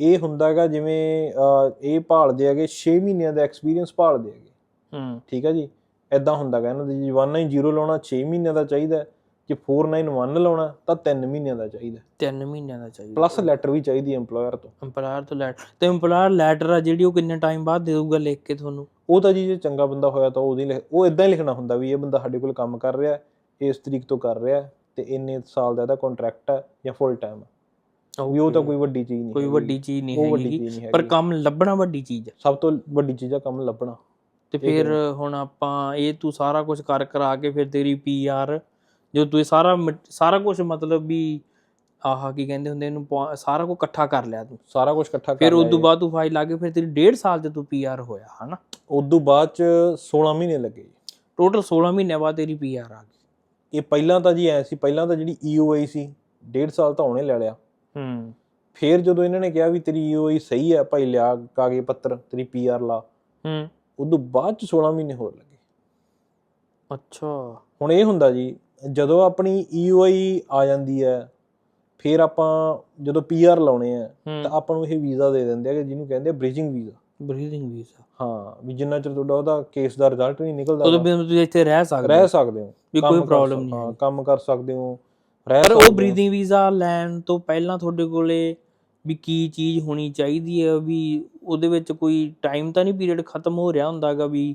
ਇਹ ਹੁੰਦਾਗਾ ਜਿਵੇਂ ਇਹ ਭਾਲਦੇ ਹੈਗੇ 6 ਮਹੀਨਿਆਂ ਦਾ ਐਕਸਪੀਰੀਅੰਸ ਭਾਲਦੇ ਹੈਗੇ। ਹੂੰ। ਠੀਕ ਹੈ ਜੀ? ਐਦਾਂ ਹੁੰਦਾਗਾ ਇਹਨਾਂ ਦੇ ਜੀ 190 ਲਾਉਣਾ 6 ਮਹੀਨਿਆਂ ਦਾ ਚਾਹੀਦਾ ਜੇ 491 ਲਾਉਣਾ ਤਾਂ 3 ਮਹੀਨਿਆਂ ਦਾ ਚਾਹੀਦਾ। 3 ਮਹੀਨਿਆਂ ਦਾ ਚਾਹੀਦਾ। ਪਲੱਸ ਲੈਟਰ ਵੀ ਚਾਹੀਦੀ EMPLOYER ਤੋਂ। ਇੰਪਲਾਇਰ ਤੋਂ ਲੈਟਰ ਤੇ ਇੰਪਲਾਇਰ ਲੈਟਰ ਆ ਜਿਹੜੀ ਉਹ ਕਿੰਨੇ ਟਾਈਮ ਬਾਅਦ ਦੇ ਦਊਗਾ ਲਿਖ ਕੇ ਤੁਹਾਨੂੰ? ਉਹ ਤਾਂ ਜੀ ਜੇ ਚੰਗਾ ਬੰਦਾ ਹੋਇਆ ਤਾਂ ਉਹਦੀ ਉਹ ਇਦਾਂ ਹੀ ਲਿਖਣਾ ਹੁੰਦਾ ਵੀ ਇਹ ਬੰਦਾ ਸਾਡੇ ਕੋਲ ਕੰਮ ਕਰ ਰਿਹਾ ਹੈ, ਇਸ ਤਰੀਕ ਤੋਂ ਕਰ ਰਿਹਾ ਹੈ, ਤੇ ਇੰਨੇ ਸਾਲ ਦਾ ਇਹਦਾ ਕੰਟਰੈਕਟ ਹੈ ਜਾਂ ਫੁੱਲ ਟਾਈਮ ਹੈ ਵੀ ਉਹ ਤਾਂ ਕੋਈ ਵੱਡੀ ਚੀਜ਼ ਨਹੀਂ ਕੋਈ। ਵੱਡੀ ਚੀਜ਼ ਨਹੀਂ ਹੈਗੀ। ਪਰ ਕੰਮ ਲੱਭਣਾ ਵੱਡੀ ਚੀਜ਼ ਹੈ ਸਭ ਤੋਂ ਵੱਡੀ ਚੀਜ਼ ਆ ਕੰਮ ਲੱਭਣਾ। ਤੇ ਫਿਰ ਹੁਣ ਆਪਾਂ ਇਹ ਤੂੰ ਸਾਰਾ ਕੁਝ ਕਰ ਕਰਾ ਕੇ ਫਿਰ ਤੇਰੀ ਪੀਆਰ ਜੋ ਤੂੰ ਸਾਰਾ ਸਾਰਾ ਕੁਝ ਮਤਲਬ ਵੀ ਆਹ ਕੀ ਕਹਿੰਦੇ ਹੁੰਦੇ ਇਹਨੂੰ ਸਾਰਾ ਕੁਝ ਇਕੱਠਾ ਕਰ ਲਿਆ ਤੂੰ। ਸਾਰਾ ਕੁਝ ਇਕੱਠਾ ਕਰ ਫਿਰ ਉਸ ਲਿਆ ਤੋਂ। ਬਾਅਦ ਤੂੰ ਫਾਈਲ ਲਾ ਕੇ ਫਿਰ ਤੇਰੀ 1.5 ਸਾਲ ਤੇ ਤੂੰ ਪੀਆਰ ਹੋਇਆ ਹਨਾ? ਉਦੋਂ ਬਾਅਦ ਚ 16 ਮਹੀਨੇ ਲੱਗੇ ਜੀ। ਟੋਟਲ 16 ਮਹੀਨੇ ਬਾਅਦ ਤੇਰੀ ਪੀਆਰ ਆ ਗਈ। ਇਹ ਪਹਿਲਾਂ ਤਾਂ ਜੀ ਐ ਸੀ ਪਹਿਲਾਂ ਤਾਂ ਜਿਹੜੀ EOI ਸੀ ਡੇਢ ਸਾਲ ਤਾਂ ਉਹਨੇ ਲੈ ਲਿਆ। ਹੂੰ। ਫਿਰ ਜਦੋਂ ਇਹਨਾਂ ਨੇ ਕਿਹਾ ਵੀ ਤੇਰੀ EOI ਸਹੀ ਹੈ ਭਾਈ ਲਿਆ ਕਾਗਜ਼ ਪੱਤਰ ਤੇਰੀ PR ਲਾ। ਹੂੰ। ਉਦੋਂ ਬਾਅਦ ਚ 16 ਮਹੀਨੇ ਹੋਰ ਲੱਗੇ। ਅੱਛਾ। ਹੁਣ ਇਹ ਹੁੰਦਾ ਜੀ ਜਦੋਂ ਆਪਣੀ EOI ਆ ਜਾਂਦੀ ਹੈ ਫਿਰ ਆਪਾਂ ਜਦੋਂ PR ਲਾਉਣੇ ਆ ਤਾਂ ਆਪਾਂ ਨੂੰ ਇਹ ਵੀਜ਼ਾ ਦੇ ਦਿੰਦੇ ਆ ਕਿ ਜਿਹਨੂੰ ਕਹਿੰਦੇ ਆ ਬ੍ਰਿਜਿੰਗ ਵੀਜ਼ਾ। ਬਰੀਥਿੰਗ ਵੀਜ਼ਾ ਹਾਂ ਵੀ ਜਿੰਨਾ ਚਿਰ ਤੁਹਾਡਾ ਉਹਦਾ ਕੇਸ ਦਾ ਰਿਜ਼ਲਟ ਨਹੀਂ ਨਿਕਲਦਾ ਉਦੋਂ ਵਾ, ਵੀ ਤੂੰ ਇੱਥੇ ਰਹਿ ਸਕਦਾ ਰਹਿ ਸਕਦੇ ਹੋ। ਵੀ ਕੋਈ ਪ੍ਰੋਬਲਮ ਨਹੀਂ ਹਾਂ ਕੰਮ ਕਰ ਸਕਦੇ ਹੋ ਰਹਿ ਪਰ ਉਹ ਹੋ। ਬਰੀਥਿੰਗ ਵੀਜ਼ਾ ਲੈਣ ਤੋਂ ਪਹਿਲਾਂ ਤੁਹਾਡੇ ਕੋਲੇ ਵੀ ਕੀ ਚੀਜ਼ ਹੋਣੀ ਚਾਹੀਦੀ ਹੈ ਵੀ ਉਹਦੇ ਵਿੱਚ ਕੋਈ ਟਾਈਮ ਤਾਂ ਨਹੀਂ ਪੀਰੀਅਡ ਖਤਮ ਹੋ ਰਿਹਾ ਹੁੰਦਾਗਾ ਵੀ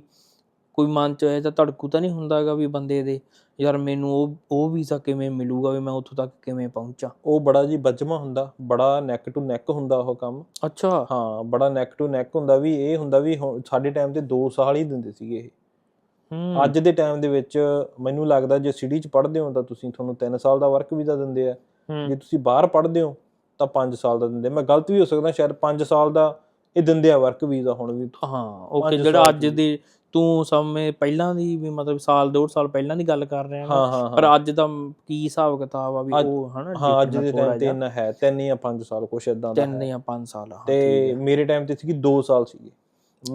ਕੋਈ ਮਨ ਚ ਇਹ ਤਾਂ ਧੜਕੂ ਤਾਂ ਨਹੀਂ ਹੁੰਦਾਗਾ ਵੀ ਬੰਦੇ ਦੇ। ਯਾਰ ਮੈਨੂੰ ਉਹ ਉਹ ਵੀਜ਼ਾ ਕਿਵੇਂ ਮਿਲੂਗਾ ਵੀ ਮੈਂ ਉੱਥੋਂ ਤੱਕ ਕਿਵੇਂ ਪਹੁੰਚਾਂ? ਉਹ ਬੜਾ ਜੀ ਬੱਜਮਾ ਹੁੰਦਾ ਬੜਾ ਨੈਕ ਟੂ ਨੈਕ ਹੁੰਦਾ ਉਹ ਕੰਮ। ਅੱਛਾ। ਹਾਂ ਬੜਾ ਨੈਕ ਟੂ ਨੈਕ ਹੁੰਦਾ ਵੀ ਇਹ ਹੁੰਦਾ ਵੀ ਸਾਡੇ ਟਾਈਮ ਤੇ 2 ਸਾਲ ਹੀ ਦਿੰਦੇ ਸੀਗੇ ਇਹ। ਹੂੰ। ਅੱਜ ਦੇ ਟਾਈਮ ਦੇ ਵਿੱਚ ਮੈਨੂੰ ਲੱਗਦਾ ਜੇ ਸਿਟੀ 'ਚ ਪੜ੍ਹਦੇ ਹੋ ਤਾਂ ਤੁਸੀਂ ਤੁਹਾਨੂੰ 3 ਸਾਲ ਦਾ ਵਰਕ ਵੀਜ਼ਾ ਦਿੰਦੇ ਆ। ਜੇ ਤੁਸੀਂ ਬਾਹਰ ਪੜ੍ਹਦੇ ਹੋ ਤਾਂ 5 ਸਾਲ ਦਾ ਦਿੰਦੇ ਮੈਂ ਗਲਤ ਵੀ ਹੋ ਸਕਦਾ ਸ਼ਾਇਦ 5 ਸਾਲ ਦਾ ਇਹ ਦਿੰਦੇ ਆ ਵਰਕ ਵੀਜ਼ਾ ਹੁਣ ਵੀ। ਹਾਂ ਓਕੇ ਜਿਹੜਾ ਅੱਜ ਦੀ। ਤੂੰ ਸਮੇਂ ਪਹਿਲਾਂ ਦੀ ਵੀ ਮਤਲਬ ਸਾਲ ਡੇਢ ਸਾਲ ਪਹਿਲਾਂ ਦੀ ਗੱਲ ਕਰ ਰਿਹਾ ਹਾਂ ਪਰ ਅੱਜ ਦਾ ਕੀ ਹਿਸਾਬ ਕਿਤਾਬ ਆ ਵੀ ਉਹ ਹਨਾ ਹਾਂ ਅੱਜ ਦੇ ਟਾਈਮ ਤੇ। ਇੰਨਾ ਹੈ 3 ਜਾਂ 5 ਸਾਲ ਕੁਛ ਇਦਾਂ ਦਾ ਤਿੰਨ। ਜਾਂ 5 ਸਾਲ ਹਾਂ, ਤੇ ਮੇਰੇ ਟਾਈਮ ਤੇ ਸੀਗੀ 2 ਸਾਲ ਸੀਗੇ।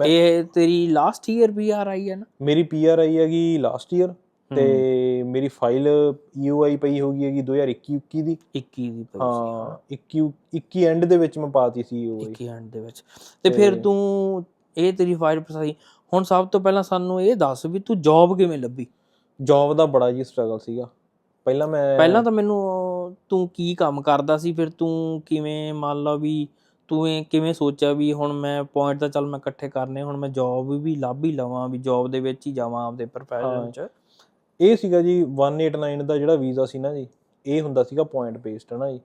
ਇਹ ਤੇਰੀ ਲਾਸਟ ਈਅਰ ਪੀਆਰ ਆਈ ਹੈ ਨਾ? ਮੇਰੀ ਪੀਆਰ ਆਈ ਹੈਗੀ ਲਾਸਟ ਈਅਰ ਤੇ ਮੇਰੀ ਫਾਈਲ ਯੂਆਈ ਪਈ ਹੋਗੀ ਹੈਗੀ 2021 21 ਦੀ। 21 ਦੀ ਪਈ ਸੀ ਹਾਂ। 21 21 ਐਂਡ ਦੇ ਵਿੱਚ ਮੈਂ ਪਾਤੀ ਸੀ ਯੂਆਈ 21 ਐਂਡ ਦੇ ਵਿੱਚ। ਤੇ ਫਿਰ ਤੂੰ ਇਹ ਤੇਰੀ ਫਾਈਲ ਪਸਾਈ ਹੁਣ ਸਭ ਤੋਂ ਪਹਿਲਾਂ ਸਾਨੂੰ ਇਹ ਦੱਸ ਵੀ ਤੂੰ ਜੌਬ ਕਿਵੇਂ ਲੱਭੀ? ਜੌਬ ਦਾ ਬੜਾ ਜੀ ਸਟਰਗਲ ਸੀਗਾ। ਪਹਿਲਾਂ ਮੈਂ ਪਹਿਲਾਂ ਤਾਂ ਮੈਨੂੰ ਤੂੰ ਕੀ ਕੰਮ ਕਰਦਾ ਸੀ? ਫਿਰ ਤੂੰ ਕਿਵੇਂ ਮੰਨ ਲਾ ਵੀ ਤੂੰ ਇਹ ਕਿਵੇਂ ਸੋਚਿਆ ਵੀ ਹੁਣ ਮੈਂ ਪੁਆਇੰਟ ਤਾਂ ਚੱਲ ਮੈਂ ਇਕੱਠੇ ਕਰਨੇ ਹੁਣ ਮੈਂ ਜੌਬ ਵੀ ਲੱਭ ਹੀ ਲਵਾਂ ਵੀ ਜੌਬ ਦੇ ਵਿੱਚ ਹੀ ਜਾਵਾਂ ਆਪਦੇ ਪ੍ਰੋਫੈਸ਼ਨ 'ਚ। ਇਹ ਸੀਗਾ ਜੀ 189 ਦਾ ਜਿਹੜਾ ਵੀਜ਼ਾ ਸੀ ਨਾ ਜੀ ਇਹ ਹੁੰਦਾ ਸੀਗਾ ਪੁਆਇੰਟ ਬੇਸਡ ਹੈ ਨਾ ਜੀ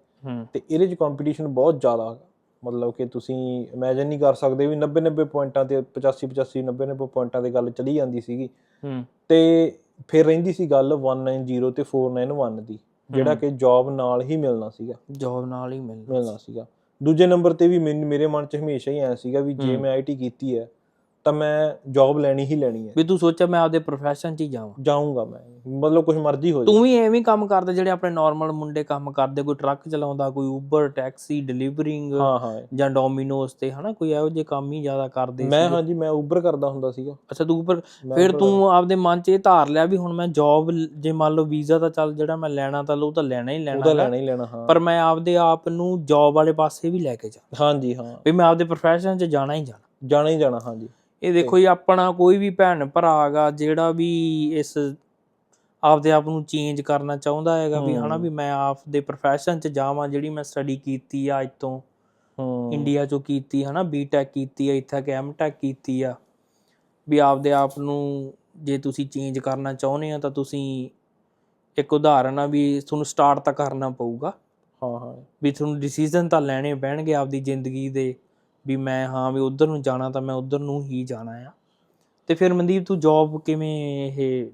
ਤੇ ਇਹਦੇ 'ਚ ਕੰਪੀਟੀਸ਼ਨ ਬਹੁਤ ਜ਼ਿਆਦਾ। ਮਤਲਬ ਕਿ ਤੁਸੀਂ ਇਮੇਜਿਨ ਨਹੀਂ ਕਰ ਸਕਦੇ ਵੀ 90 90 ਪੁਆਇੰਟਾਂ ਤੇ 85 85 90 90 ਪੁਆਇੰਟਾਂ ਤੇ ਗੱਲ ਚਲੀ ਜਾਂਦੀ ਸੀਗੀ। ਹੂੰ। ਤੇ ਫਿਰ ਰਹਿੰਦੀ ਸੀ ਗੱਲ 190 ਤੇ 491 ਦੀ ਜਿਹੜਾ ਕਿ ਜੌਬ ਨਾਲ ਹੀ ਮਿਲਣਾ ਸੀਗਾ। ਜੌਬ ਨਾਲ ਹੀ ਮਿਲਣਾ ਸੀਗਾ। ਦੂਜੇ ਨੰਬਰ ਤੇ ਵੀ ਮੇਰੇ ਮਨ 'ਚ ਹਮੇਸ਼ਾ ਹੀ ਐ ਸੀਗਾ ਵੀ ਜੇ। ਮੈਂ ਆਈਟੀ ਕੀਤੀ ਹੈ ਤਾਂ ਮੈਂ ਜੌਬ ਲੈਣੀ ਹੀ ਲੈਣੀ ਹੈ। ਵੀ ਤੂੰ ਸੋਚਿਆ ਮੈਂ ਆਪਦੇ ਪ੍ਰੋਫੈਸ਼ਨ 'ਚ ਹੀ ਜਾਵਾਂ? ਜਾਊਂਗਾ ਮੈਂ। ਮਤਲਬ ਕੁਝ ਮਰਜ਼ੀ ਹੋ ਤੂੰ ਵੀ ਐਵੇਂ ਹੀ ਕੰਮ ਕਰਦਾ ਜਿਹੜੇ ਆਪਣੇ ਨਾਰਮਲ ਮੁੰਡੇ ਕੰਮ ਕਰਦੇ ਕੋਈ ਟਰੱਕ ਚਲਾਉਂਦਾ ਕੋਈ ਉਬਰ ਟੈਕਸੀ ਡਿਲੀਵਰਿੰਗ ਹਾਂ ਹਾਂ। ਜਾਂ ਡੋਮਿਨੋਸ ਤੇ ਹਨਾ ਕੋਈ ਇਹੋ ਜਿਹੇ ਕੰਮ ਹੀ ਜ਼ਿਆਦਾ ਕਰਦੇ ਮੈਂ ਸੀਗੇ। ਹਾਂਜੀ ਮੈਂ ਉਬਰ ਕਰਦਾ ਹੁੰਦਾ ਸੀਗਾ। ਅੱਛਾ ਤੂੰ ਮੈਂ ਫਿਰ Uber ਤੂੰ ਆਪਦੇ ਮਨ 'ਚ ਇਹ ਧਾਰ ਲਿਆ ਵੀ ਹੁਣ ਮੈਂ ਜੌਬ ਜੇ ਮੰਨ ਲਓ ਵੀਜ਼ਾ ਤਾਂ ਚੱਲ ਜਿਹੜਾ ਮੈਂ ਲੈਣਾ ਤਾਂ ਉਹ ਤਾਂ ਲੈਣਾ ਹੀ ਲੈਣਾ ਉਹਦਾ ਹੈਗਾ। ਲੈਣਾ ਹੀ ਲੈਣਾ ਹਾਂ। ਪਰ ਮੈਂ ਆਪਦੇ ਆਪ ਨੂੰ ਜੌਬ ਵਾਲੇ ਪਾਸੇ ਵੀ ਲੈ ਕੇ ਜਾ। ਹਾਂਜੀ ਹਾਂ। ਵੀ ਮੈਂ ਆਪਦੇ ਪ੍ਰੋਫੈਸ਼ਨ 'ਚ ਜਾਣਾ ਹੀ ਜਾਣਾ। ਜਾਣਾ ਹੀ ਜਾਣਾ ਹਾਂਜੀ। ਇਹ ਦੇਖੋ ਜੀ ਆਪਣਾ ਕੋਈ ਵੀ ਭੈਣ ਭਰਾ ਹੈਗਾ ਜਿਹੜਾ ਵੀ ਇਸ ਆਪਦੇ ਆਪ ਨੂੰ ਚੇਂਜ ਕਰਨਾ ਚਾਹੁੰਦਾ ਹੈਗਾ ਵੀ ਹਨਾ। ਵੀ ਮੈਂ ਆਪਦੇ ਪ੍ਰੋਫੈਸ਼ਨ 'ਚ ਜਾਵਾਂ ਜਿਹੜੀ ਮੈਂ ਸਟੱਡੀ ਕੀਤੀ ਆ ਅੱਜ ਤੋਂ। ਹੂੰ। ਇੰਡੀਆ 'ਚੋਂ ਕੀਤੀ ਹਨਾ ਬੀਟੈਕ ਕੀਤੀ ਆ ਇੱਥੇ ਕਿ ਐਮਟੈਕ ਕੀਤੀ ਆ। ਵੀ ਆਪਦੇ ਆਪ ਨੂੰ ਜੇ ਤੁਸੀਂ ਚੇਂਜ ਕਰਨਾ ਚਾਹੁੰਦੇ ਆ ਤਾਂ ਤੁਸੀਂ ਇੱਕ ਉਦਾਹਰਨ ਆ ਵੀ ਤੁਹਾਨੂੰ ਸਟਾਰਟ ਤਾਂ ਕਰਨਾ ਪਊਗਾ। ਹਾਂ ਹਾਂ। ਵੀ ਤੁਹਾਨੂੰ ਡਿਸੀਜਨ ਤਾਂ ਲੈਣੇ ਪੈਣਗੇ ਆਪਦੀ ਜ਼ਿੰਦਗੀ ਦੇ। ਵੀ ਮੈਂ ਹਾਂ ਵੀ ਉਧਰ ਨੂੰ ਜਾਣਾ ਤਾਂ ਮੈਂ ਉਧਰ ਨੂੰ ਹੀ ਜਾਣਾ ਆ। ਤੇ ਫਿਰ ਮਨਦੀਪ ਤੂੰ ਜੌਬ ਕਿਵੇਂ ਇਹ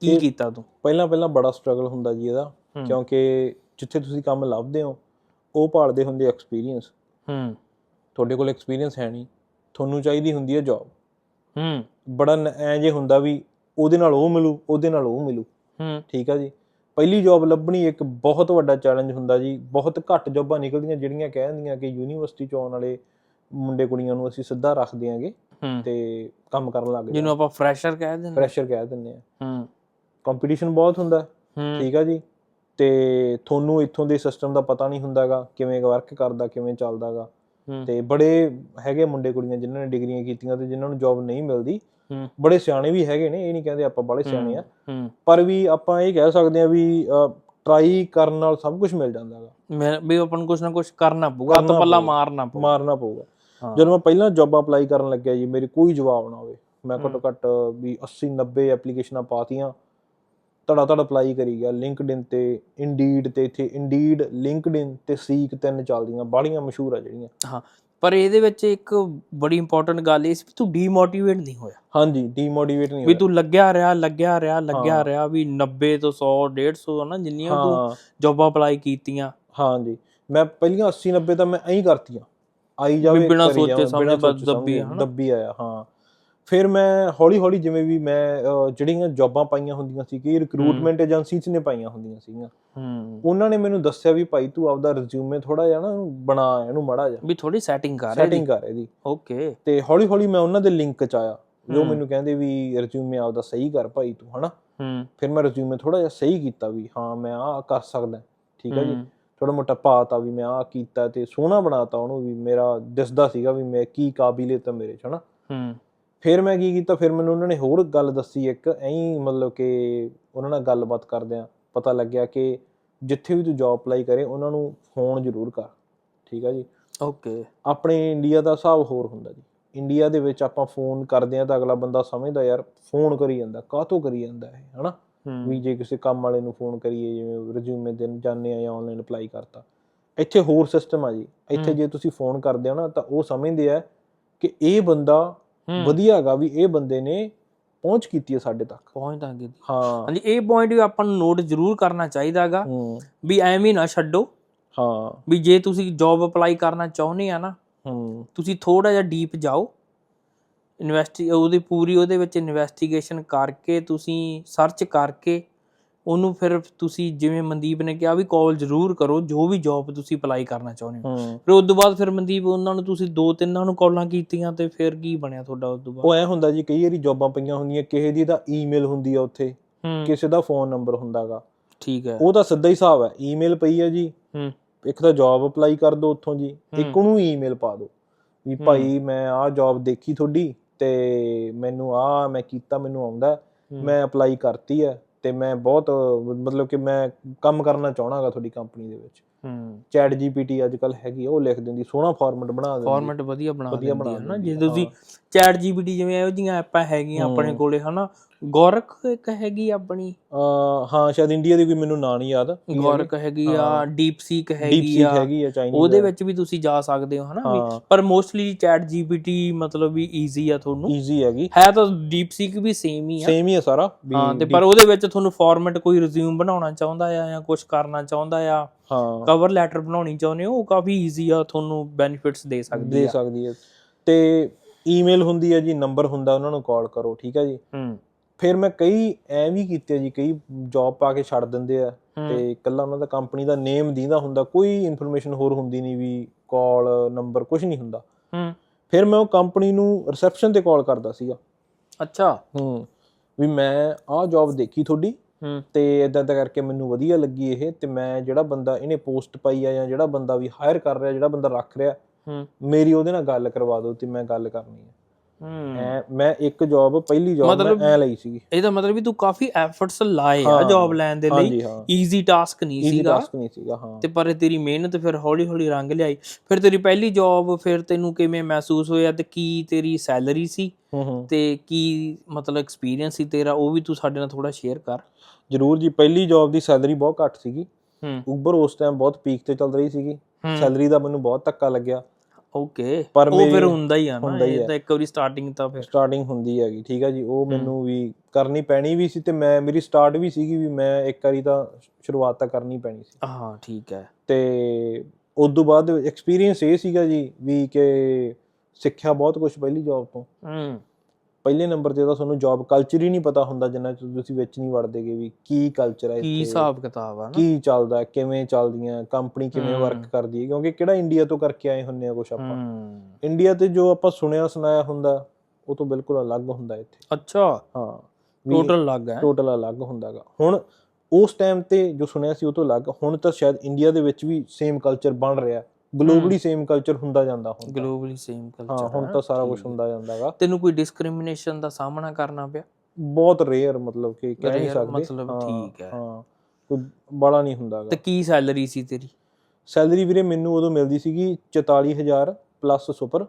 ਕੀ ਕੀਤਾ ਤੂੰ? ਪਹਿਲਾਂ ਪਹਿਲਾਂ ਬੜਾ ਸਟਰਗਲ ਹੁੰਦਾ ਜੀ ਇਹਦਾ। ਕਿਉਂਕਿ ਜਿੱਥੇ ਤੁਸੀਂ ਕੰਮ ਲੱਭਦੇ ਹੋ ਉਹ ਭਾਲਦੇ ਹੁੰਦੇ ਐਕਸਪੀਰੀਅੰਸ ਹੂੰ। ਤੁਹਾਡੇ ਕੋਲ ਐਕਸਪੀਰੀਅੰਸ ਹੈ ਨਹੀਂ ਤੁਹਾਨੂੰ ਚਾਹੀਦੀ ਹੁੰਦੀ ਹੈ ਜੌਬ ਹੂੰ। ਬੜਾ ਐਂ ਜੇ ਹੁੰਦਾ ਵੀ ਉਹਦੇ ਨਾਲ ਉਹ ਮਿਲੂ ਉਹਦੇ ਨਾਲ ਉਹ ਮਿਲੂ। ਹੂੰ। ਠੀਕ ਆ ਜੀ? ਪਹਿਲੀ ਜੌਬ ਲੱਭਣੀ ਇੱਕ ਬਹੁਤ ਵੱਡਾ ਚੈਲੰਜ ਹੁੰਦਾ ਜੀ ਬਹੁਤ ਘੱਟ ਜੌਬਾਂ ਨਿਕਲਦੀਆਂ ਜਿਹੜੀਆਂ ਕਹਿ ਦਿੰਦੀਆਂ ਕਿ ਯੂਨੀਵਰਸਿਟੀ ਚੋਂ ਆਉਣ ਵਾਲੇ ਮੁੰਡੇ ਕੁੜੀਆਂ ਨੂੰ ਅਸੀਂ ਸਿੱਧਾ ਰੱਖ ਦਿਆਂਗੇ ਤੇ ਕੰਮ ਕਰਨ ਲੱਗ ਜਿਹਨੂੰ ਆਪਾਂ ਫਰੈਸ਼ਰ ਕਹਿ ਦਿੰਦੇ ਫਰੈਸ਼ਰ ਕਹਿ ਦਿੰਦੇ ਆ ਹੂੰ। ਕੰਪੀਟੀਸ਼ਨ ਬਹੁਤ ਹੁੰਦਾ। ਠੀਕ ਆ ਜੀ। ਤੇ ਤੁਹਾਨੂੰ ਇੱਥੋਂ ਦੇ ਸਿਸਟਮ ਦਾ ਪਤਾ ਨਹੀਂ ਹੁੰਦਾਗਾ ਕਿਵੇਂ ਵਰਕ ਕਰਦਾ ਕਿਵੇਂ ਚੱਲਦਾਗਾ। ਤੇ ਬੜੇ ਹੈਗੇ ਮੁੰਡੇ ਕੁੜੀਆਂ ਜਿਨ੍ਹਾਂ ਨੇ ਡਿਗਰੀਆਂ ਕੀਤੀਆਂ ਤੇ ਜਿਨ੍ਹਾਂ ਨੂੰ ਜੌਬ ਨਹੀਂ ਮਿਲਦੀ। ਬੜੇ ਸਿਆਣੇ ਵੀ ਹੈਗੇ ਨੇ ਇਹ ਨਹੀਂ ਕਹਿੰਦੇ ਆਪਾਂ ਬੜੇ ਸਿਆਣੇ ਆ। ਪਰ ਵੀ ਆਪਾਂ ਇਹ ਕਹਿ ਸਕਦੇ ਆ ਵੀ ਟਰਾਈ ਕਰਨ ਨਾਲ ਸਭ ਕੁਝ ਮਿਲ ਜਾਂਦਾਗਾ। ਮੈਂ ਵੀ ਆਪਾਂ ਨੂੰ ਕੁਛ ਨਾ ਕੁਛ ਕਰਨਾ ਪਊਗਾ ਤਾਂ ਪੱਲਾ। ਮਾਰਨਾ ਪਊਗਾ। ਮਾਰਨਾ ਪਊਗਾ। ਜਦੋਂ ਮੈਂ ਪਹਿਲਾਂ ਜੌਬ ਅਪਲਾਈ ਕਰਨ ਲੱਗਿਆ ਜੀ ਮੇਰੇ ਕੋਈ ਜਵਾਬ ਨਾ ਹੋਵੇ। ਮੈਂ ਘੱਟੋ ਘੱਟ ਵੀ 80 90 ਐਪਲੀਕੇਸ਼ਨਾਂ ਪਾਤੀਆਂ। ਧੜਾ ਧੜ ਅਪਲਾਈ ਕਰੀ ਗਿਆ। ਲਿੰਕਡਇਨ ਤੇ ਇੰਡੀਡ ਤੇ ਇੱਥੇ ਇੰਡੀਡ ਲਿੰਕਡਇਨ ਤੇ ਸੀਕ ਤਿੰਨ ਚੱਲਦੀਆਂ। ਬਾਹਲੀਆਂ ਮਸ਼ਹੂਰ ਆ ਜਿਹੜੀਆਂ। ਹਾਂ ਪਰ ਇਹਦੇ ਵਿੱਚ ਇੱਕ ਬੜੀ ਇੰਪੋਰਟੈਂਟ ਗੱਲ ਇਹ ਸੀ ਵੀ ਤੂੰ ਡੀਮੋਟੀਵੇਟ ਨਹੀਂ ਹੋਇਆ। ਹਾਂਜੀ ਡੀਮੋਟੀਵੇਟ ਨਹੀਂ ਵੀ ਹੋਇਆ। ਤੂੰ ਲੱਗਿਆ ਰਿਹਾ ਲੱਗਿਆ ਰਿਹਾ ਲੱਗਿਆ। ਰਿਹਾ ਵੀ 90 ਤੋਂ 100 150 ਨਾ ਜਿੰਨੀਆਂ ਤੂੰ ਜੌਬਾਂ ਅਪਲਾਈ ਕੀਤੀਆਂ। ਹਾਂਜੀ ਮੈਂ ਪਹਿਲੀਆਂ 80 90 ਤਾਂ ਮੈਂ ਐਂ ਹੀ ਕਰਤੀਆਂ। ਆਈ ਜਾਵੇ ਬਿਨਾਂ ਸੋਚੇ ਬਿਨਾਂ ਬਸ ਦੱਬੀ, ਹਨਾ? ਦੱਬੀ ਆਇਆ ਹਾਂ। ਫਿਰ ਮੈਂ ਹੌਲੀ ਹੌਲੀ ਜਿਵੇਂ ਵੀ ਮੈਂ ਜਿਹੜੀਆਂ ਜੌਬਾਂ ਪਾਈਆਂ ਹੁੰਦੀਆਂ ਸੀ ਕਿ ਰਿਕਰੂਟਮੈਂਟ ਏਜੰਸੀ 'ਚ ਨੇ ਪਾਈਆਂ ਹੁੰਦੀਆਂ ਸੀਗੀਆਂ। ਹੂੰ। ਉਹਨਾਂ ਨੇ ਮੈਨੂੰ ਦੱਸਿਆ ਵੀ ਭਾਈ ਤੂੰ ਆਪਦਾ ਰਿਜ਼ਿਊਮੇ ਥੋੜਾ ਜਿਹਾ ਨਾ ਬਣਾ ਇਹਨੂੰ ਮੜਾ ਜਾ ਵੀ ਥੋੜੀ ਸੈਟਿੰਗ ਕਰ ਸੈਟਿੰਗ ਕਰ ਇਹਦੀ। ਓਕੇ ਤੇ ਹੌਲੀ ਹੌਲੀ ਮੈਂ ਉਹਨਾਂ ਦੇ ਲਿੰਕ 'ਚ ਆਇਆ ਜੋ। ਮੈਨੂੰ ਕਹਿੰਦੇ ਵੀ ਰਿਜ਼ਿਊਮੇ ਆਪਦਾ ਸਹੀ ਕਰ ਭਾਈ ਤੂੰ ਹਨਾ? ਹੂੰ। ਫਿਰ ਮੈਂ ਰਿਜ਼ਿਊਮੇ ਥੋੜਾ ਜਿਹਾ ਸਹੀ ਕੀਤਾ ਵੀ ਹਾਂ ਮੈਂ ਆਹ ਕਰ ਸਕਦਾ ਠੀਕ ਹੈ ਜੀ? ਥੋੜਾ ਮੋਟਾ ਪਾਤਾ ਵੀ ਮੈਂ ਆਹ ਕੀਤਾ ਤੇ ਸੋਹਣਾ ਬਣਾਤਾ ਉਹਨੂੰ ਵੀ ਮੇਰਾ ਦਿਸਦਾ ਸੀਗਾ ਵੀ ਮੈਂ ਕੀ ਕਾਬਲੀਅਤ ਹੈ ਮੇਰੇ 'ਚ ਹਨਾ? ਹੂੰ। ਫਿਰ ਮੈਂ ਕੀ ਕੀਤਾ ਫਿਰ ਮੈਨੂੰ ਉਹਨਾਂ ਨੇ ਹੋਰ ਗੱਲ ਦੱਸੀ ਇੱਕ ਐਂ ਮਤਲਬ ਕਿ ਉਹਨਾਂ ਨਾਲ ਗੱਲਬਾਤ ਕਰਦਿਆਂ ਪਤਾ ਲੱਗਿਆ ਕਿ ਜਿੱਥੇ ਵੀ ਤੂੰ ਜੌਬ ਅਪਲਾਈ ਕਰੇ ਉਹਨਾਂ ਨੂੰ ਫੋਨ ਜ਼ਰੂਰ ਕਰ ਠੀਕ ਆ ਜੀ? ਓਕੇ ਆਪਣੇ ਇੰਡੀਆ ਦਾ ਹਿਸਾਬ ਹੋਰ ਹੁੰਦਾ ਜੀ। ਇੰਡੀਆ ਦੇ ਵਿੱਚ ਆਪਾਂ ਫੋਨ ਕਰਦੇ ਆ ਤਾਂ ਅਗਲਾ ਬੰਦਾ ਸਮਝਦਾ ਯਾਰ ਫੋਨ ਕਰੀ ਜਾਂਦਾ ਕਾਹਤੋਂ ਕਰੀ ਜਾਂਦਾ ਇਹ ਹਨਾ? ਵੀ ਜੇ ਕਿਸੇ ਕੰਮ ਵਾਲੇ ਨੂੰ ਫੋਨ ਕਰੀਏ ਜਿਵੇਂ ਰਿਜ਼ਿਊਮੇ ਦੇਣ ਜਾਂਦੇ ਆ ਜਾਂ ਆਨਲਾਈਨ ਅਪਲਾਈ ਕਰਤਾ। ਇੱਥੇ ਹੋਰ ਸਿਸਟਮ ਆ ਜੀ। ਇੱਥੇ। ਜੇ ਤੁਸੀਂ ਫੋਨ ਕਰਦੇ ਹੋ ਨਾ ਤਾਂ ਉਹ ਸਮਝਦੇ ਆ ਕਿ ਇਹ ਬੰਦਾ ਵਧੀਆ ਹੈਗਾ ਵੀ ਇਹ ਬੰਦੇ ਨੇ ਪਹੁੰਚ ਕੀਤੀ ਹੈ ਸਾਡੇ ਤੱਕ। ਪਹੁੰਚ ਤਾਂ ਗਈ। ਹਾਂ। ਹਾਂਜੀ ਇਹ ਪੁਆਇੰਟ ਵੀ ਆਪਾਂ ਨੂੰ ਨੋਟ ਜ਼ਰੂਰ ਕਰਨਾ ਚਾਹੀਦਾਗਾ ਵੀ ਐਵੇਂ ਨਾ ਛੱਡੋ। ਹਾਂ। ਵੀ ਜੇ ਤੁਸੀਂ ਜੌਬ ਅਪਲਾਈ ਕਰਨਾ ਚਾਹੁੰਦੇ ਆ ਨਾ ਹੂੰ। ਤੁਸੀਂ ਥੋੜਾ ਜਿਹਾ ਡੀਪ ਜਾਓ। ਇਨਵੈਸਟੀ ਉਹਦੀ ਪੂਰੀ ਉਹਦੇ ਵਿੱਚ ਇਨਵੈਸਟੀਗੇਸ਼ਨ ਕਰਕੇ ਤੁਸੀਂ ਸਰਚ ਕਰਕੇ ਉਹਨੂੰ ਫਿਰ ਤੁਸੀਂ ਜਿਵੇਂ ਮਨਦੀਪ ਨੇ ਕਿਹਾ ਵੀ ਕਾਲ ਜ਼ਰੂਰ ਕਰੋ ਜੋ ਵੀ ਜੌਬ ਤੁਸੀਂ ਅਪਲਾਈ ਕਰਨਾ ਚਾਹੁੰਦੇ ਹੋ। ਫਿਰ ਉਸ ਤੋਂ ਬਾਅਦ ਫਿਰ ਮਨਦੀਪ ਉਹਨਾਂ ਨੂੰ ਤੁਸੀਂ ਦੋ ਤਿੰਨਾਂ ਨੂੰ ਕਾਲਾਂ ਕੀਤੀਆਂ ਤੇ ਫਿਰ ਕੀ ਬਣਿਆ ਤੁਹਾਡਾ ਉਸ ਤੋਂ ਬਾਅਦ? ਉਹ ਐ ਹੁੰਦਾ ਜੀ ਕਈ ਵਾਰੀ ਜੌਬਾਂ ਪਈਆਂ ਹੁੰਦੀਆਂ ਕਿਸੇ ਦੀ ਤਾਂ ਈਮੇਲ ਹੁੰਦੀ ਆ ਉੱਥੇ ਕਿਸੇ ਦਾ ਫੋਨ ਨੰਬਰ ਹੁੰਦਾਗਾ। ਠੀਕ ਹੈ। ਉਹ ਤਾਂ ਸਿੱਧਾ ਹੀ ਹਿਸਾਬ ਹੈ ਈਮੇਲ ਪਈ ਹੈ ਜੀ। ਹੂੰ। ਇੱਕ ਤਾਂ ਜੌਬ ਅਪਲਾਈ ਕਰ ਦਿਓ ਉੱਥੋਂ ਜੀ ਇੱਕ। ਉਹਨੂੰ ਈਮੇਲ ਪਾ ਦਿਓ ਵੀ। ਭਾਈ ਮੈਂ ਆਹ ਜੌਬ ਦੇਖੀ ਤੁਹਾਡੀ ਤੇ ਮੈਨੂੰ ਆਹ ਮੈਂ ਕੀਤਾ ਮੈਨੂੰ ਆਉਂਦਾ ਮੈਂ ਅਪਲਾਈ ਕਰਤੀ ਹੈ ਤੇ ਮੈਂ ਬਹੁਤ ਮਤਲਬ ਕਿ ਮੈਂ ਕੰਮ ਕਰਨਾ ਚਾਹਣਾਗਾ ਤੁਹਾਡੀ ਕੰਪਨੀ ਦੇ ਵਿੱਚ। ਹੂੰ। ਚੈਟ ਜੀਪੀਟੀ ਅੱਜ ਕੱਲ ਹੈਗੀ ਆ, ਉਹ ਲਿਖ ਦਿੰਦੀ ਸੋਹਣਾ ਫਾਰਮੈਟ ਬਣਾ ਦਿੰਦੀ। ਫਾਰਮੈਟ ਵਧੀਆ ਬਣਾ ਵਧੀਆ ਦਿੰਦੀ ਬਣਾ ਹੈ ਨਾ ਦਿੰਦੀ ਜੇ ਤੁਸੀਂ। ਚੈਟ ਜੀਪੀਟੀ ਜਿਵੇਂ ਇਹੋ ਜਿਹੀਆਂ ਐਪਾਂ ਹੈਗੀਆਂ ਆਪਣੇ। ਕੋਲੇ ਹਨਾ? ਗੋਰਕ ਇੱਕ ਹੈਗੀ ਆਪਣੀ। ਹਾਂ ਸ਼ਾਇਦ ਇੰਡੀਆ ਦੀ ਕੋਈ ਮੈਨੂੰ ਨਾਂ ਨਹੀਂ ਯਾਦ। ਗੋਰਕ ਹੈਗੀ ਆ। ਡੀਪ ਸੀਕ ਹੈਗੀ ਆ। ਆ ਉਹਦੇ ਵਿੱਚ ਵੀ ਤੁਸੀਂ ਜਾ ਸਕਦੇ ਹੋ ਹਨਾ? ਪਰ ਮੋਸਟਲੀ ਚੈਟ ਜੀਪੀਟੀ ਮਤਲਬ ਵੀ ਈਜ਼ੀ ਆ ਤੁਹਾਨੂੰ। ਈਜ਼ੀ ਹੈਗੀ। ਹੈ ਤਾਂ ਡੀਪ ਸੀਕ ਵੀ ਸੇਮ ਹੀ ਆ। ਸੇਮ ਹੀ ਹੈ ਸਾਰਾ। ਹਾਂ ਤੇ ਪਰ ਉਹਦੇ ਵਿੱਚ ਤੁਹਾਨੂੰ ਫਾਰਮੈਟ ਕੋਈ ਰਿਜ਼ਿਊਮ ਬਣਾਉਣਾ ਚਾਹੁੰਦਾ ਆ ਜਾਂ ਕੁਝ ਕਰਨਾ ਚਾਹੁੰਦਾ ਆ? ਹਾਂ। ਕਵਰ ਲੈਟਰ ਬਣਾਉਣੀ ਚਾਹੁੰਦੇ ਹੋ ਉਹ ਕਾਫੀ ਈਜ਼ੀ ਆ ਤੁਹਾਨੂੰ ਬੈਨੀਫਿਟਸ ਦੇ ਸਕਦੀ ਦੇ ਸਕਦੀ ਹੈ ਤੇ ਈਮੇਲ ਹੁੰਦੀ ਹੈ ਜੀ ਨੰਬਰ ਹੁੰਦਾ ਉਹਨਾਂ ਨੂੰ ਕਾਲ ਕਰੋ ਠੀਕ ਹੈ ਜੀ? ਹੂੰ। ਫਿਰ ਮੈਂ ਕਈ ਐ ਵੀ ਕੀਤੇ ਜੀ ਕਈ ਜੌਬ ਪਾ ਕੇ ਛੱਡ ਦਿੰਦੇ ਆ ਤੇ ਇਕੱਲਾ ਉਹਨਾਂ ਦਾ ਕੰਪਨੀ ਦਾ ਨੇਮ ਦਿੰਦਾ ਹੁੰਦਾ ਕੋਈ ਇਨਫੋਰਮੇਸ਼ਨ ਹੋਰ ਹੁੰਦੀ ਨਹੀਂ ਵੀ ਕਾਲ ਨੰਬਰ ਕੁਝ ਨਹੀਂ ਹੁੰਦਾ। ਹੂੰ। ਫਿਰ ਮੈਂ ਉਹ ਕੰਪਨੀ ਨੂੰ ਰਿਸੈਪਸ਼ਨ ਤੇ ਕਾਲ ਕਰਦਾ ਸੀਗਾ। ਅੱਛਾ। ਹੂੰ। ਵੀ ਮੈਂ ਆਹ ਜੌਬ ਦੇਖੀ ਤੁਹਾਡੀ ਤੇ ਇਦਾਂ ਦਾ ਕਰਕੇ ਮੈਨੂੰ ਵਧੀਆ ਲੱਗੀ ਇਹ ਤੇ ਮੈਂ ਜਿਹੜਾ ਬੰਦਾ ਇਹਨੇ ਪੋਸਟ ਪਾਈ ਆ ਜਾਂ ਜਿਹੜਾ ਬੰਦਾ ਵੀ ਹਾਇਰ ਕਰ ਰਿਹਾ ਜਿਹੜਾ ਬੰਦਾ ਰੱਖ ਰਿਹਾ ਮੇਰੀ ਉਹਦੇ ਨਾਲ ਗੱਲ ਕਰਵਾ ਦਿਓ ਤੇ ਮੈਂ ਗੱਲ ਕਰਨੀ ਹੂੰ ਐ ਮੈਂ ਇੱਕ ਜੌਬ ਪਹਿਲੀ ਜੌਬ ਮੈਂ ਐ ਲਈ ਸੀਗੀ। ਇਹਦਾ ਮਤਲਬ ਵੀ ਤੂੰ ਕਾਫੀ ਐਫਰਟਸ ਲਾਏ ਆ ਜੌਬ ਲੈਣ ਦੇ ਲਈ। ਈਜ਼ੀ ਟਾਸਕ ਨਹੀਂ ਈਜ਼ੀ ਸੀਗਾ। ਟਾਸਕ ਨਹੀਂ ਸੀਗਾ ਹਾਂ। ਤੇ ਪਰ ਤੇਰੀ ਮਿਹਨਤ ਫਿਰ ਹੌਲੀ ਹੌਲੀ ਰੰਗ ਲਿਆਈ। ਫਿਰ ਤੇਰੀ ਪਹਿਲੀ ਜੌਬ ਫਿਰ ਤੈਨੂੰ ਕਿਵੇਂ ਮਹਿਸੂਸ ਹੋਇਆ ਤੇ ਕੀ ਤੇਰੀ ਸੈਲਰੀ ਸੀ? ਤੇ ਕੀ ਮਤਲਬ ਐਕਸਪੀਰੀਅੰਸ ਸੀ ਤੇਰਾ? ਉਹ ਵੀ ਤੂੰ ਸਾਡੇ ਨਾਲ ਥੋੜਾ ਸ਼ੇਅਰ ਕਰ। ਜਰੂਰ ਜੀ ਪਹਿਲੀ ਜੌਬ ਦੀ ਸੈਲਰੀ ਬਹੁਤ ਘੱਟ ਸੀਗੀ। ਉਬਰ ਉਸ ਟਾਈਮ ਬਹੁਤ ਪੀਕ ਤੇ ਚੱਲ ਰਹੀ ਸੀਗੀ। ਸੈਲਰੀ ਦਾ ਮੈਨੂੰ ਬਹੁਤ ਧੱਕਾ ਲੱਗਿਆ। ਓਕੇ ਪਰ ਉਹ ਫਿਰ ਹੁੰਦਾ ਹੀ ਆ ਨਾ ਇਹ। ਤਾਂ ਇੱਕ ਵਾਰੀ ਸਟਾਰਟਿੰਗ ਤਾਂ ਫਿਰ। ਸਟਾਰਟਿੰਗ ਹੁੰਦੀ ਹੈਗੀ ਠੀਕ ਹੈ ਜੀ? ਉਹ ਮੈਨੂੰ ਵੀ ਕਰਨੀ ਪੈਣੀ ਵੀ ਸੀ ਤੇ ਮੈਂ ਮੇਰੀ ਸਟਾਰਟ ਵੀ ਸੀਗੀ ਵੀ ਮੈਂ ਇੱਕ ਵਾਰੀ ਤਾਂ ਸ਼ੁਰੂਆਤ ਤਾਂ ਕਰਨੀ ਪੈਣੀ ਸੀ। ਹਾਂ ਠੀਕ ਹੈ। ਤੇ ਉਸ ਤੋਂ ਬਾਅਦ ਐਕਸਪੀਰੀਅੰਸ ਇਹ ਸੀਗਾ ਜੀ ਵੀ ਕਿ ਸਿੱਖਿਆ ਬਹੁਤ ਕੁਝ ਪਹਿਲੀ ਜੌਬ ਤੋਂ। ਹੂੰ। ਪਹਿਲੇ ਨੰਬਰ ਤੇ ਤਾਂ ਤੁਹਾਨੂੰ ਜੌਬ ਕਲਚਰ ਹੀ ਨਹੀਂ ਪਤਾ ਹੁੰਦਾ ਜਿੰਨਾ ਚਿਰ ਤੁਸੀਂ ਵਿੱਚ ਨਹੀਂ ਵੜਦੇਗੇ ਵੀ ਕੀ ਕਲਚਰ ਹੈ ਕੀ ਹਿਸਾਬ ਕਿਤਾਬ ਆ ਨਾ? ਕੀ ਚੱਲਦਾ ਕਿਵੇਂ ਚੱਲਦੀਆਂ ਕੰਪਨੀ ਕਿਵੇਂ। ਵਰਕ ਕਰਦੀ ਹੈ ਕਿਉਂਕਿ ਕਿਹੜਾ ਇੰਡੀਆ ਤੋਂ ਕਰਕੇ ਆਏ ਹੁੰਨੇ ਆ ਕੁਛ ਆਪਾਂ? ਇੰਡੀਆ ਤੇ ਜੋ ਆਪਾਂ ਸੁਣਿਆ ਸੁਣਾਇਆ ਹੁੰਦਾ ਉਹ ਤੋਂ ਬਿਲਕੁਲ ਅਲੱਗ ਹੁੰਦਾ ਇੱਥੇ। ਅੱਛਾ। ਹਾਂ ਟੋਟਲ ਲੱਗ ਹੈ। ਟੋਟਲ ਅਲੱਗ ਹੁੰਦਾਗਾ। ਹੁਣ ਉਸ ਟਾਈਮ ਤੇ ਜੋ ਸੁਣਿਆ ਸੀ ਉਹ ਤੋਂ ਅਲੱਗ ਹੁਣ ਤਾਂ ਸ਼ਾਇਦ ਇੰਡੀਆ ਦੇ ਵਿੱਚ ਵੀ ਸੇਮ ਕਲਚਰ ਬਣ ਰਿਹਾ। ਗਲੋਬਲੀ ਸੇਮ ਕਲਚਰ ਹੁੰਦਾ ਜਾਂਦਾ ਹੁਣ। ਗਲੋਬਲੀ ਸੇਮ ਕਲਚਰ ਹਾਂ ਹੁਣ ਤਾਂ ਸਾਰਾ ਕੁਝ ਹੁੰਦਾ ਜਾਂਦਾਗਾ ਤੈਨੂੰ ਕੋਈ ਡਿਸਕ੍ਰਿਮੀਨੇਸ਼ਨ ਦਾ ਸਾਹਮਣਾ ਕਰਨਾ ਪਿਆ? ਬਹੁਤ ਰੇਅਰ ਮਤਲਬ ਕਿ ਕਹਿ ਨਹੀਂ ਸਕਦੇ। ਮਤਲਬ ਠੀਕ ਹੈ। ਹਾਂ ਕੋਈ ਬੜਾ ਨਹੀਂ ਹੁੰਦਾਗਾ ਤੇ ਕੀ ਸੈਲਰੀ ਸੀ ਤੇਰੀ? ਸੈਲਰੀ ਵੀਰੇ ਮੈਨੂੰ ਉਦੋਂ ਮਿਲਦੀ ਸੀਗੀ 44000 ਪਲੱਸ ਸੁਪਰ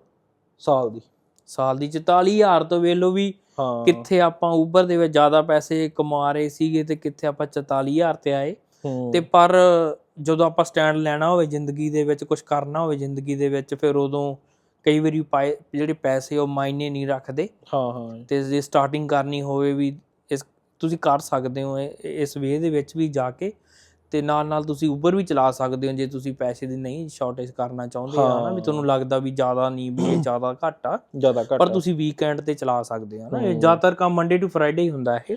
ਸਾਲ ਦੀ। ਸਾਲ ਦੀ 44000 ਤੋਂ ਵੇਲੋ ਵੀ ਹਾਂ। ਕਿੱਥੇ ਆਪਾਂ ਉਬਰ ਦੇ ਵਿੱਚ ਜ਼ਿਆਦਾ ਪੈਸੇ ਕਮਾ ਰਹੇ ਸੀਗੇ ਤੇ ਕਿੱਥੇ ਆਪਾਂ 44000 ਤੇ ਆਏ। ਤੇ ਪਰ ਜਦੋਂ ਆਪਾਂ ਸਟੈਂਡ ਲੈਣਾ ਹੋਵੇ ਜ਼ਿੰਦਗੀ ਦੇ ਵਿੱਚ ਕੁਝ ਕਰਨਾ ਹੋਵੇ ਜ਼ਿੰਦਗੀ ਦੇ ਵਿੱਚ ਫਿਰ ਉਦੋਂ ਕਈ ਵਾਰੀ ਜਿਹੜੇ ਪੈਸੇ ਉਹ ਮਾਇਨੇ ਨਹੀਂ ਰੱਖਦੇ ਹਾਂ ਹਾਂ ਤੇ ਜੇ ਸਟਾਰਟਿੰਗ ਕਰਨੀ ਹੋਵੇ ਵੀ ਇਸ ਤੁਸੀਂ ਕਰ ਸਕਦੇ ਹੋ ਇਸ ਵੇ ਦੇ ਵਿੱਚ ਵੀ ਜਾ ਕੇ ਤੇ ਨਾਲ ਨਾਲ ਤੁਸੀਂ ਉਬਰ ਵੀ ਚਲਾ ਸਕਦੇ ਹੋ ਜੇ ਤੁਸੀਂ ਪੈਸੇ ਦੀ ਨਹੀਂ ਸ਼ਾਰਟੇਜ ਕਰਨਾ ਚਾਹੁੰਦੇ ਆ ਨਾ ਵੀ ਹਾਂ। ਤੁਹਾਨੂੰ ਲੱਗਦਾ ਵੀ ਜ਼ਿਆਦਾ ਨਹੀਂ ਵੀ ਇਹ ਜ਼ਿਆਦਾ ਘੱਟ ਆ ਜ਼ਿਆਦਾ ਘੱਟ ਪਰ ਹੈ। ਤੁਸੀਂ ਵੀਕਐਂਡ ਤੇ ਚਲਾ ਸਕਦੇ ਆ ਨਾ। ਜ਼ਿਆਦਾਤਰ ਕੰਮ ਮੰਡੇ ਟੂ ਫਰਾਈਡੇ ਹੀ ਹੁੰਦਾ ਇਹ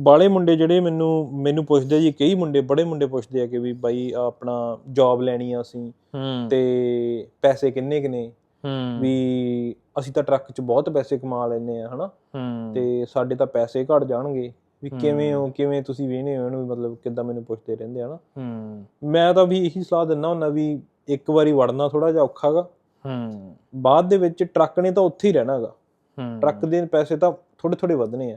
ਬਾਲੇ ਮੁੰਡੇ ਜਿਹੜੇ ਮੈਨੂੰ ਮੈਨੂੰ ਪੁੱਛਦੇ ਜੀ ਕਈ ਮੁੰਡੇ ਬੜੇ ਮੁੰਡੇ ਪੁੱਛਦੇ ਆ ਕਿ ਵੀ ਬਾਈ ਆਪਣਾ ਜੌਬ ਲੈਣੀ ਆ ਅਸੀਂ ਤੇ ਪੈਸੇ ਕਿੰਨੇ ਕਿੰਨੇ ਵੀ ਅਸੀਂ ਤਾਂ ਟਰੱਕ 'ਚ ਬਹੁਤ ਪੈਸੇ ਕਮਾ ਲੈਨੇ ਆ ਹਨਾ? ਤੇ ਸਾਡੇ ਤਾਂ ਪੈਸੇ ਘਟ ਜਾਣਗੇ। ਵੀ। ਕਿਵੇਂ ਹੋ ਕਿਵੇਂ ਤੁਸੀਂ ਵੇਹਨੇ ਹੋ? ਇਹਨੂੰ ਮਤਲਬ ਕਿੱਦਾਂ ਮੈਨੂੰ ਪੁੱਛਦੇ ਰਹਿੰਦੇ ਆ ਨਾ ਮੈਂ ਤਾਂ ਵੀ ਇਹੀ ਸਲਾਹ ਦਿੰਦਾ ਹੁੰਦਾ ਵੀ ਇੱਕ ਵਾਰੀ ਵੜਨਾ ਥੋੜਾ ਜਿਹਾ ਔਖਾਗਾ ਹੂੰ। ਬਾਅਦ ਦੇ ਵਿੱਚ ਟਰੱਕ ਨੇ ਤਾਂ ਉੱਥੇ ਹੀ ਰਹਿਣਾਗਾ ਹੂੰ। ਟਰੱਕ ਦੇ ਪੈਸੇ ਤਾਂ ਥੋੜੇ ਥੋੜੇ ਵਧਨੇ ਆ।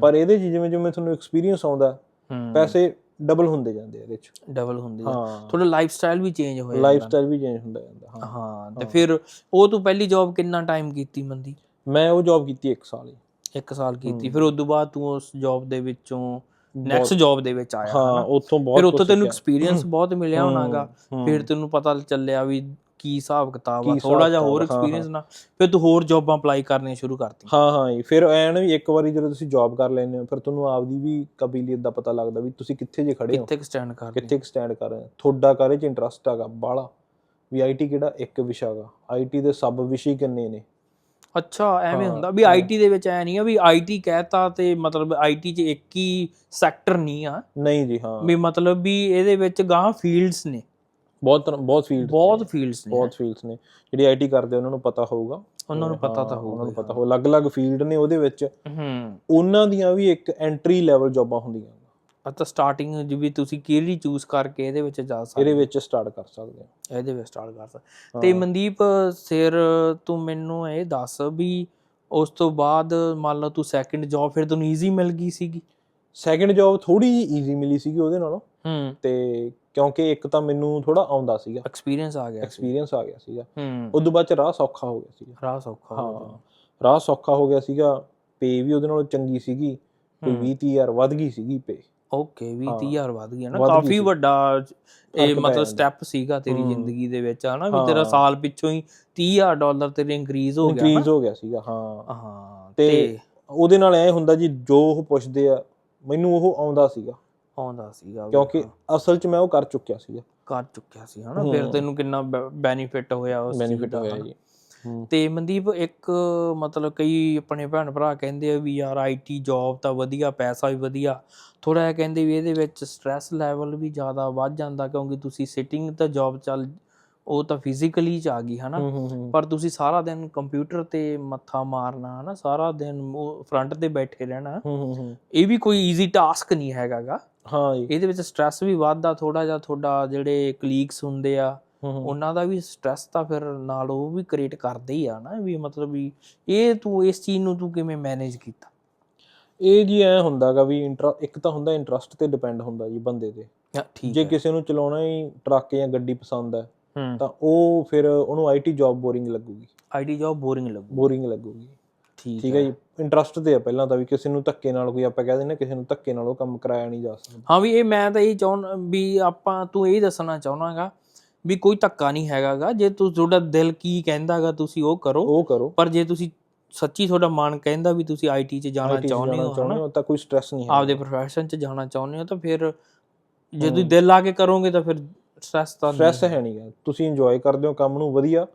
ਪਰ ਇਹਦੇ 'ਚ ਜਿਵੇਂ ਜਿਵੇਂ ਤੁਹਾਨੂੰ ਐਕਸਪੀਰੀਅੰਸ ਆਉਂਦਾ ਪੈਸੇ ਡਬਲ ਹੁੰਦੇ ਜਾਂਦੇ ਆ ਇਹਦੇ 'ਚ। ਡਬਲ ਹੁੰਦੀ ਆ। ਥੋੜਾ ਲਾਈਫ ਸਟਾਈਲ ਵੀ ਚੇਂਜ ਹੋਇਆ ਲਾਈਫ ਸਟਾਈਲ ਵੀ ਚੇਂਜ ਹੁੰਦਾ ਜਾਂਦਾ ਹਾਂ। ਹਾਂ ਤੇ। ਫਿਰ ਉਹ ਤੂੰ ਪਹਿਲੀ ਜੌਬ ਕਿੰਨਾ ਟਾਈਮ ਕੀਤੀ ਮੰਦੀ ਮੈਂ ਉਹ ਜੌਬ ਕੀਤੀ 1 ਸਾਲ ਹੀ। ਇੱਕ ਸਾਲ ਕੀਤੀ। ਫਿਰ ਉਸ ਤੋਂ ਬਾਅਦ ਤੂੰ ਉਸ ਜੌਬ ਦੇ ਵਿੱਚੋਂ ਨੈਕਸਟ ਜੌਬ ਦੇ ਵਿੱਚ ਆਇਆ ਹਾਂ? ਉੱਥੋਂ ਬਹੁਤ ਫਿਰ ਉੱਥੋਂ ਤੈਨੂੰ। ਐਕਸਪੀਰੀਅੰਸ ਬਹੁਤ ਮਿਲਿਆ ਹੋਣਾਗਾ। ਫਿਰ ਤੈਨੂੰ ਪਤਾ ਚੱਲਿਆ ਵੀ ਕੀ ਹਿਸਾਬ ਕਿਤਾਬ ਆ ਥੋੜਾ ਜਿਹਾ ਹੋਰ ਐਕਸਪੀਰੀਅੰਸ ਨਾਲ। ਫਿਰ ਤੂੰ ਹੋਰ ਜੌਬਾਂ ਅਪਲਾਈ ਕਰਨੀਆਂ ਸ਼ੁਰੂ ਕਰਤੀਆਂ। ਹਾਂ ਹਾਂ ਜੀ ਫਿਰ ਐਨ ਵੀ ਇੱਕ ਵਾਰੀ ਜਦੋਂ ਤੁਸੀਂ ਜੌਬ ਕਰ ਲੈਂਦੇ ਹੋ ਫਿਰ ਤੁਹਾਨੂੰ ਆਪਦੀ ਵੀ ਕਾਬਲੀਅਤ ਦਾ ਪਤਾ ਲੱਗਦਾ ਵੀ ਤੁਸੀਂ ਕਿੱਥੇ ਜੇ ਖੜੇ ਹੋ। ਕਿੱਥੇ ਸਟੈਂਡ ਕਰਦੇ ਕਿੱਥੇ ਸਟੈਂਡ ਕਰ ਰਹੇ ਤੁਹਾਡਾ ਕਾਰੇ ਚ ਇੰਟਰਸਟ ਹੈਗਾ? ਬਾਹਲਾ। ਵੀ ਆਈਟੀ ਕਿਹੜਾ? ਇੱਕ ਵਿਸ਼ਾ ਹੈਗਾ। ਆਈਟੀ ਦੇ ਸਬ ਵਿਸ਼ੇ ਕਿੰਨੇ ਨੇ? ਅੱਛਾ ਐਵੇਂ ਹੁੰਦਾ ਵੀ। ਆਈਟੀ ਦੇ ਵਿੱਚ ਐ ਨਹੀਂ ਆ ਵੀ ਆਈਟੀ ਕਹਿਤਾ ਤੇ ਮਤਲਬ ਆਈਟੀ 'ਚ ਇੱਕ ਹੀ ਸੈਕਟਰ ਨਹੀਂ ਆ। ਨਹੀਂ ਜੀ ਹਾਂ। ਵੀ ਮਤਲਬ ਵੀ ਇਹਦੇ ਵਿੱਚ ਗਾਂ ਫੀਲਡਸ ਨੇ। ਬਹੁਤ ਬਹੁਤ ਫੀਲਡ ਬਹੁਤ ਫੀਲਡਸ ਨੇ। ਬਹੁਤ ਫੀਲਡਸ ਨੇ। ਜਿਹੜੀ ਆਈਟੀ ਕਰਦੇ ਉਹਨਾਂ ਨੂੰ ਪਤਾ ਹੋਊਗਾ। ਉਹਨਾਂ ਨੂੰ ਪਤਾ ਤਾਂ ਹਾਂ, ਹੋਊਗਾ। ਉਹਨਾਂ ਨੂੰ ਹੀ, ਪਤਾ ਹੋ ਅਲੱਗ-ਅਲੱਗ ਫੀਲਡ ਨੇ ਉਹਦੇ ਵਿੱਚ। ਹੂੰ। ਉਹਨਾਂ ਦੀਆਂ ਵੀ ਇੱਕ ਐਂਟਰੀ ਲੈਵਲ ਜੌਬਾਂ ਹੁੰਦੀਆਂ। ਤਾਂ ਸਟਾਰਟਿੰਗ ਜਿਵੇਂ ਤੁਸੀਂ ਕਿਹੜੀ ਚੂਜ਼ ਕਰਕੇ ਇਹਦੇ ਵਿੱਚ ਜਾ ਸਕਦੇ ਇਹਦੇ ਵਿੱਚ ਸਟਾਰਟ ਕਰ ਸਕਦੇ ਆ ਇਹਦੇ ਵਿੱਚ ਸਟਾਰਟ ਕਰ ਸਕਦੇ ਤੇ ਮਨਦੀਪ ਸਿਰ ਤੂੰ ਮੈਨੂੰ ਇਹ ਦੱਸ ਵੀ ਉਸ ਤੋਂ ਬਾਅਦ ਮੰਨ ਲਓ ਤੂੰ ਸੈਕਿੰਡ ਜੌਬ ਫਿਰ ਤੈਨੂੰ ਈਜ਼ੀ ਮਿਲ ਗਈ ਸੀਗੀ? ਸੈਕੰਡ ਜੌਬ ਥੋੜੀ ਈਜ਼ੀ ਮਿਲੀ ਸੀਗੀ ਉਹਦੇ ਨਾਲੋਂ। ਹੂੰ। ਤੇ ਕਿਉਂਕਿ ਇੱਕ ਤਾਂ ਮੈਨੂੰ ਥੋੜਾ ਆਉਂਦਾ ਸੀਗਾ। ਐਕਸਪੀਰੀਅੰਸ ਆ ਗਿਆ ਐਕਸਪੀਰੀਅੰਸ ਆ ਗਿਆ ਸੀਗਾ। ਉਸ ਤੋਂ ਬਾਅਦ ਚ ਰਾਹ ਸੌਖਾ ਹੋ ਗਿਆ ਸੀਗਾ। ਰਾਹ ਸੌਖਾ ਹੋ ਰਾਹ ਸੌਖਾ ਹੋ ਗਿਆ ਸੀਗਾ। ਪੇ ਵੀ ਉਹਦੇ ਨਾਲੋਂ ਚੰਗੀ ਸੀਗੀ। ਕੋਈ ਹੂੰ। 20 30000 ਵੱਧ ਗਈ ਸੀਗੀ ਪੇ। ਓਕੇ 20 ਹਾਂ। 30000 ਵੱਧ ਗਿਆ ਨਾ। ਕਾਫੀ। ਵੱਡਾ ਇਹ ਮਤਲਬ। ਸਟੈਪ ਸੀਗਾ ਤੇਰੀ। ਜ਼ਿੰਦਗੀ ਦੇ ਵਿੱਚ ਹਨਾ ਵੀ ਤੇਰਾ। ਸਾਲ ਪਿੱਛੋਂ ਹੀ 30000 ਡਾਲਰ ਤੇਰੇ ਇੰਕਰੀਜ਼ ਹੋ ਗਿਆ ਇਨਕਰੀਜ਼ ਹੋ ਗਿਆ ਸੀਗਾ ਹਾਂ। ਹਾਂ ਤੇ ਉਹਦੇ ਨਾਲ ਐ ਹੁੰਦਾ ਜੀ ਜੋ ਉਹ ਪੁੱਛਦੇ ਆ ਮੈਨੂੰ ਉਹ ਆਉਂਦਾ ਸੀਗਾ। ਆਉਂਦਾ ਸੀਗਾ ਵੀ ਕਿਉਂਕਿ ਅਸਲ 'ਚ ਮੈਂ ਉਹ ਕਰ ਚੁੱਕਿਆ ਸੀਗਾ। ਕਰ ਚੁੱਕਿਆ ਸੀ ਹਨਾ? ਫਿਰ। ਤੈਨੂੰ ਕਿੰਨਾ ਬੈਨੀਫਿਟ ਹੋਇਆ ਉਸ ਬੈਨੀਫਿਟ ਹੋਇਆ। ਜੀ। ਤੇ ਮਨਦੀਪ ਇੱਕ ਮਤਲਬ ਕਈ ਆਪਣੇ ਭੈਣ ਭਰਾ ਕਹਿੰਦੇ ਆ ਵੀ ਯਾਰ ਆਈਟੀ ਜੌਬ ਤਾਂ ਵਧੀਆ ਪੈਸਾ ਵੀ ਵਧੀਆ। ਥੋੜਾ ਜਿਹਾ ਕਹਿੰਦੇ ਵੀ ਇਹਦੇ ਵਿੱਚ ਸਟ੍ਰੈਸ ਲੈਵਲ ਵੀ ਜ਼ਿਆਦਾ ਵੱਧ ਜਾਂਦਾ ਕਿਉਂਕਿ ਤੁਸੀਂ ਸਿਟਿੰਗ ਤਾਂ ਜੌਬ ਚੱਲ ਉਹ ਤਾਂ ਫਿਜ਼ੀਕਲੀ ਚ ਆ ਗਈ ਹਨਾ। ਪਰ ਤੁਸੀਂ ਸਾਰਾ ਦਿਨ ਕੰਪਿਊਟਰ ਤੇ ਮੱਥਾ ਮਾਰਨਾ ਹਨਾ? ਸਾਰਾ ਦਿਨ ਫਰੰਟ ਤੇ ਬੈਠੇ ਰਹਿਣਾ। ਇਹ ਵੀ ਕੋਈ ਈਜ਼ੀ ਟਾਸਕ ਨਹੀਂ ਹੈਗਾਗਾ। ਹਾਂ ਜੀ। ਇਹਦੇ ਵਿੱਚ ਸਟ੍ਰੈਸ ਵੀ ਵੱਧਦਾ ਥੋੜਾ ਜਿਹਾ ਤੁਹਾਡਾ ਜਿਹੜੇ ਕਲੀਗਸ ਹੁੰਦੇ ਆ। ਉਹਨਾਂ ਦਾ ਵੀ ਸਟ੍ਰੈਸ ਤਾਂ ਫਿਰ ਨਾਲ ਉਹ ਵੀ ਕ੍ਰੀਏਟ ਕਰਦੇ ਹੀ ਆ ਨਾ ਵੀ ਮਤਲਬ ਵੀ ਇਹ ਤੂੰ ਇਸ ਚੀਜ਼ ਨੂੰ ਤੂੰ ਕਿਵੇਂ ਮੈਨੇਜ ਕੀਤਾ? ਇਹ ਜੀ ਐ ਹੁੰਦਾਗਾ ਵੀ ਇੱਕ ਤਾਂ ਹੁੰਦਾ ਇੰਟਰਸਟ ਤੇ ਡਿਪੈਂਡ ਹੁੰਦਾ ਜੀ ਬੰਦੇ ਤੇ। ਠੀਕ ਜੇ ਕਿਸੇ ਨੂੰ ਚਲਾਉਣਾ ਹੀ ਟਰੱਕ ਜਾਂ ਗੱਡੀ ਪਸੰਦ ਹੈ ਤਾਂ ਉਹ ਫਿਰ ਉਹਨੂੰ ਆਈਟੀ ਜੌਬ ਬੋਰਿੰਗ ਲੱਗੂਗੀ। ਆਈਡੀ ਜੌਬ ਬੋਰਿੰਗ ਲੱਗੂ। ਬੋਰਿੰਗ ਲੱਗੂਗੀ। ਠੀਕ ਹੈ ਜੀ। ਇੰਟਰਸਟ ਤੇ ਆ ਪਹਿਲਾਂ ਤਾਂ ਵੀ ਕਿਸੇ ਨੂੰ ਧੱਕੇ ਨਾਲ ਕੋਈ ਆਪਾਂ ਕਹਿ ਦਿੰਦੇ ਕਿਸੇ ਨੂੰ ਧੱਕੇ ਨਾਲ ਉਹ ਕੰਮ ਕਰਾਇਆ ਨਹੀਂ ਜਾ ਸਕਦਾ। ਹਾਂ ਵੀ ਇਹ ਮੈਂ ਤਾਂ ਇਹ ਚਾਹਣ ਵੀ ਆਪਾਂ ਤੂੰ ਇਹ ਦੱਸਣਾ ਚਾਹਣਾਗਾ ਵੀ ਕੋਈ ਧੱਕਾ ਨਹੀਂ ਹੈਗਾਗਾ। ਜੇ ਤੂੰ ਤੁਹਾਡਾ ਦਿਲ ਕੀ ਕਹਿੰਦਾਗਾ ਤੁਸੀਂ ਉਹ ਕਰੋ। ਉਹ ਕਰੋ। ਪਰ ਜੇ ਤੁਸੀਂ ਸੱਚੀ ਤੁਹਾਡਾ ਮਨ ਕਹਿੰਦਾ ਵੀ ਤੁਸੀਂ ਆਈਟੀ 'ਚ ਜਾਣਾ ਚਾਹੁੰਦੇ ਹੋ ਤਾਂ ਕੋਈ ਸਟ੍ਰੈਸ ਨਹੀਂ ਹੈ ਆਪਦੇ profession 'ਚ ਜਾਣਾ ਚਾਹੁੰਦੇ ਹੋ ਤਾਂ ਫਿਰ ਜੇ ਤੁਸੀਂ ਦਿਲ ਲਾ ਕੇ ਕਰੋਗੇ ਤਾਂ ਫਿਰ ਸਟ੍ਰੈਸ ਤਾਂ ਸਟ੍ਰੈਸ ਹੈ ਨਹੀਂਗਾ ਤੁਸੀਂ ਇੰਜੋਏ ਕਰਦੇ ਹੋ ਕੰਮ ਨੂੰ ਵਧੀਆ।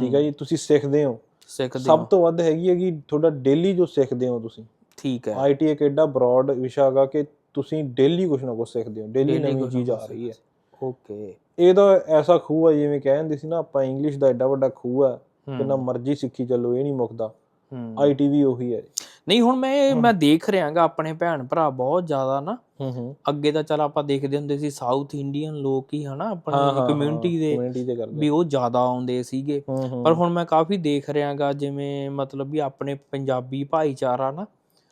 ਠੀਕ ਹੈ ਜੀ। ਤੁਸੀਂ ਸਿੱਖਦੇ ਹੋ। ਸਿੱਖਦੇ ਸਭ ਤੋਂ ਵੱਧ ਹੈਗੀ ਹੈ ਕਿ ਤੁਹਾਡਾ ਡੇਲੀ ਜੋ ਸਿੱਖਦੇ ਹੋ ਤੁਸੀਂ। ਠੀਕ ਹੈ। ਆਈਟੀ ਇੱਕ ਐਡਾ ਬ੍ਰੌਡ ਵਿਸ਼ਾ ਹੈਗਾ ਕਿ ਤੁਸੀਂ ਡੇਲੀ ਕੁਝ ਨਾ ਕੁਝ ਸਿੱਖਦੇ ਹੋ। ਡੇਲੀ ਨਵੀਂ ਚੀਜ਼ ਆ ਰਹੀ ਹੈ। ਓਕੇ ਇਹ ਤਾਂ ਐਸਾ ਖੂਹ ਹੈ ਜਿਵੇਂ ਕਹਿੰਦੇ ਸੀ ਨਾ ਆਪਾਂ ਇੰਗਲਿਸ਼ ਦਾ ਐਡਾ ਵੱਡਾ ਖੂਹ ਹੈ ਕਿੰਨਾ ਮਰਜ਼ੀ ਸਿੱਖੀ ਚੱਲੋ ਇਹ ਨਹੀਂ ਮੁੱਕਦਾ। ਆਈਟੀ ਵੀ ਉਹੀ ਹੈ। ਨਹੀਂ ਹੁਣ ਮੈਂ ਮੈਂ ਦੇਖ ਰਿਹਾਗਾ ਆਪਣੇ ਭੈਣ ਭਰਾ ਬਹੁਤ ਜ਼ਿਆਦਾ ਨਾ। ਹੂੰ ਹੂੰ। ਅੱਗੇ ਤਾਂ ਚਲ ਆਪਾਂ ਦੇਖਦੇ ਹੁੰਦੇ ਸੀ ਸਾਊਥ ਇੰਡੀਅਨ ਲੋਕ ਹੀ ਹਨਾ ਆਪਣੀ ਕਮਿਊਨਿਟੀ ਦੇ ਵੀ ਉਹ ਜ਼ਿਆਦਾ ਆਉਂਦੇ ਸੀਗੇ। ਪਰ ਹੁਣ ਮੈਂ ਕਾਫੀ ਦੇਖ ਰਿਹਾਗਾ ਜਿਵੇਂ ਮਤਲਬ ਵੀ ਆਪਣੇ ਪੰਜਾਬੀ ਭਾਈਚਾਰਾ ਨਾ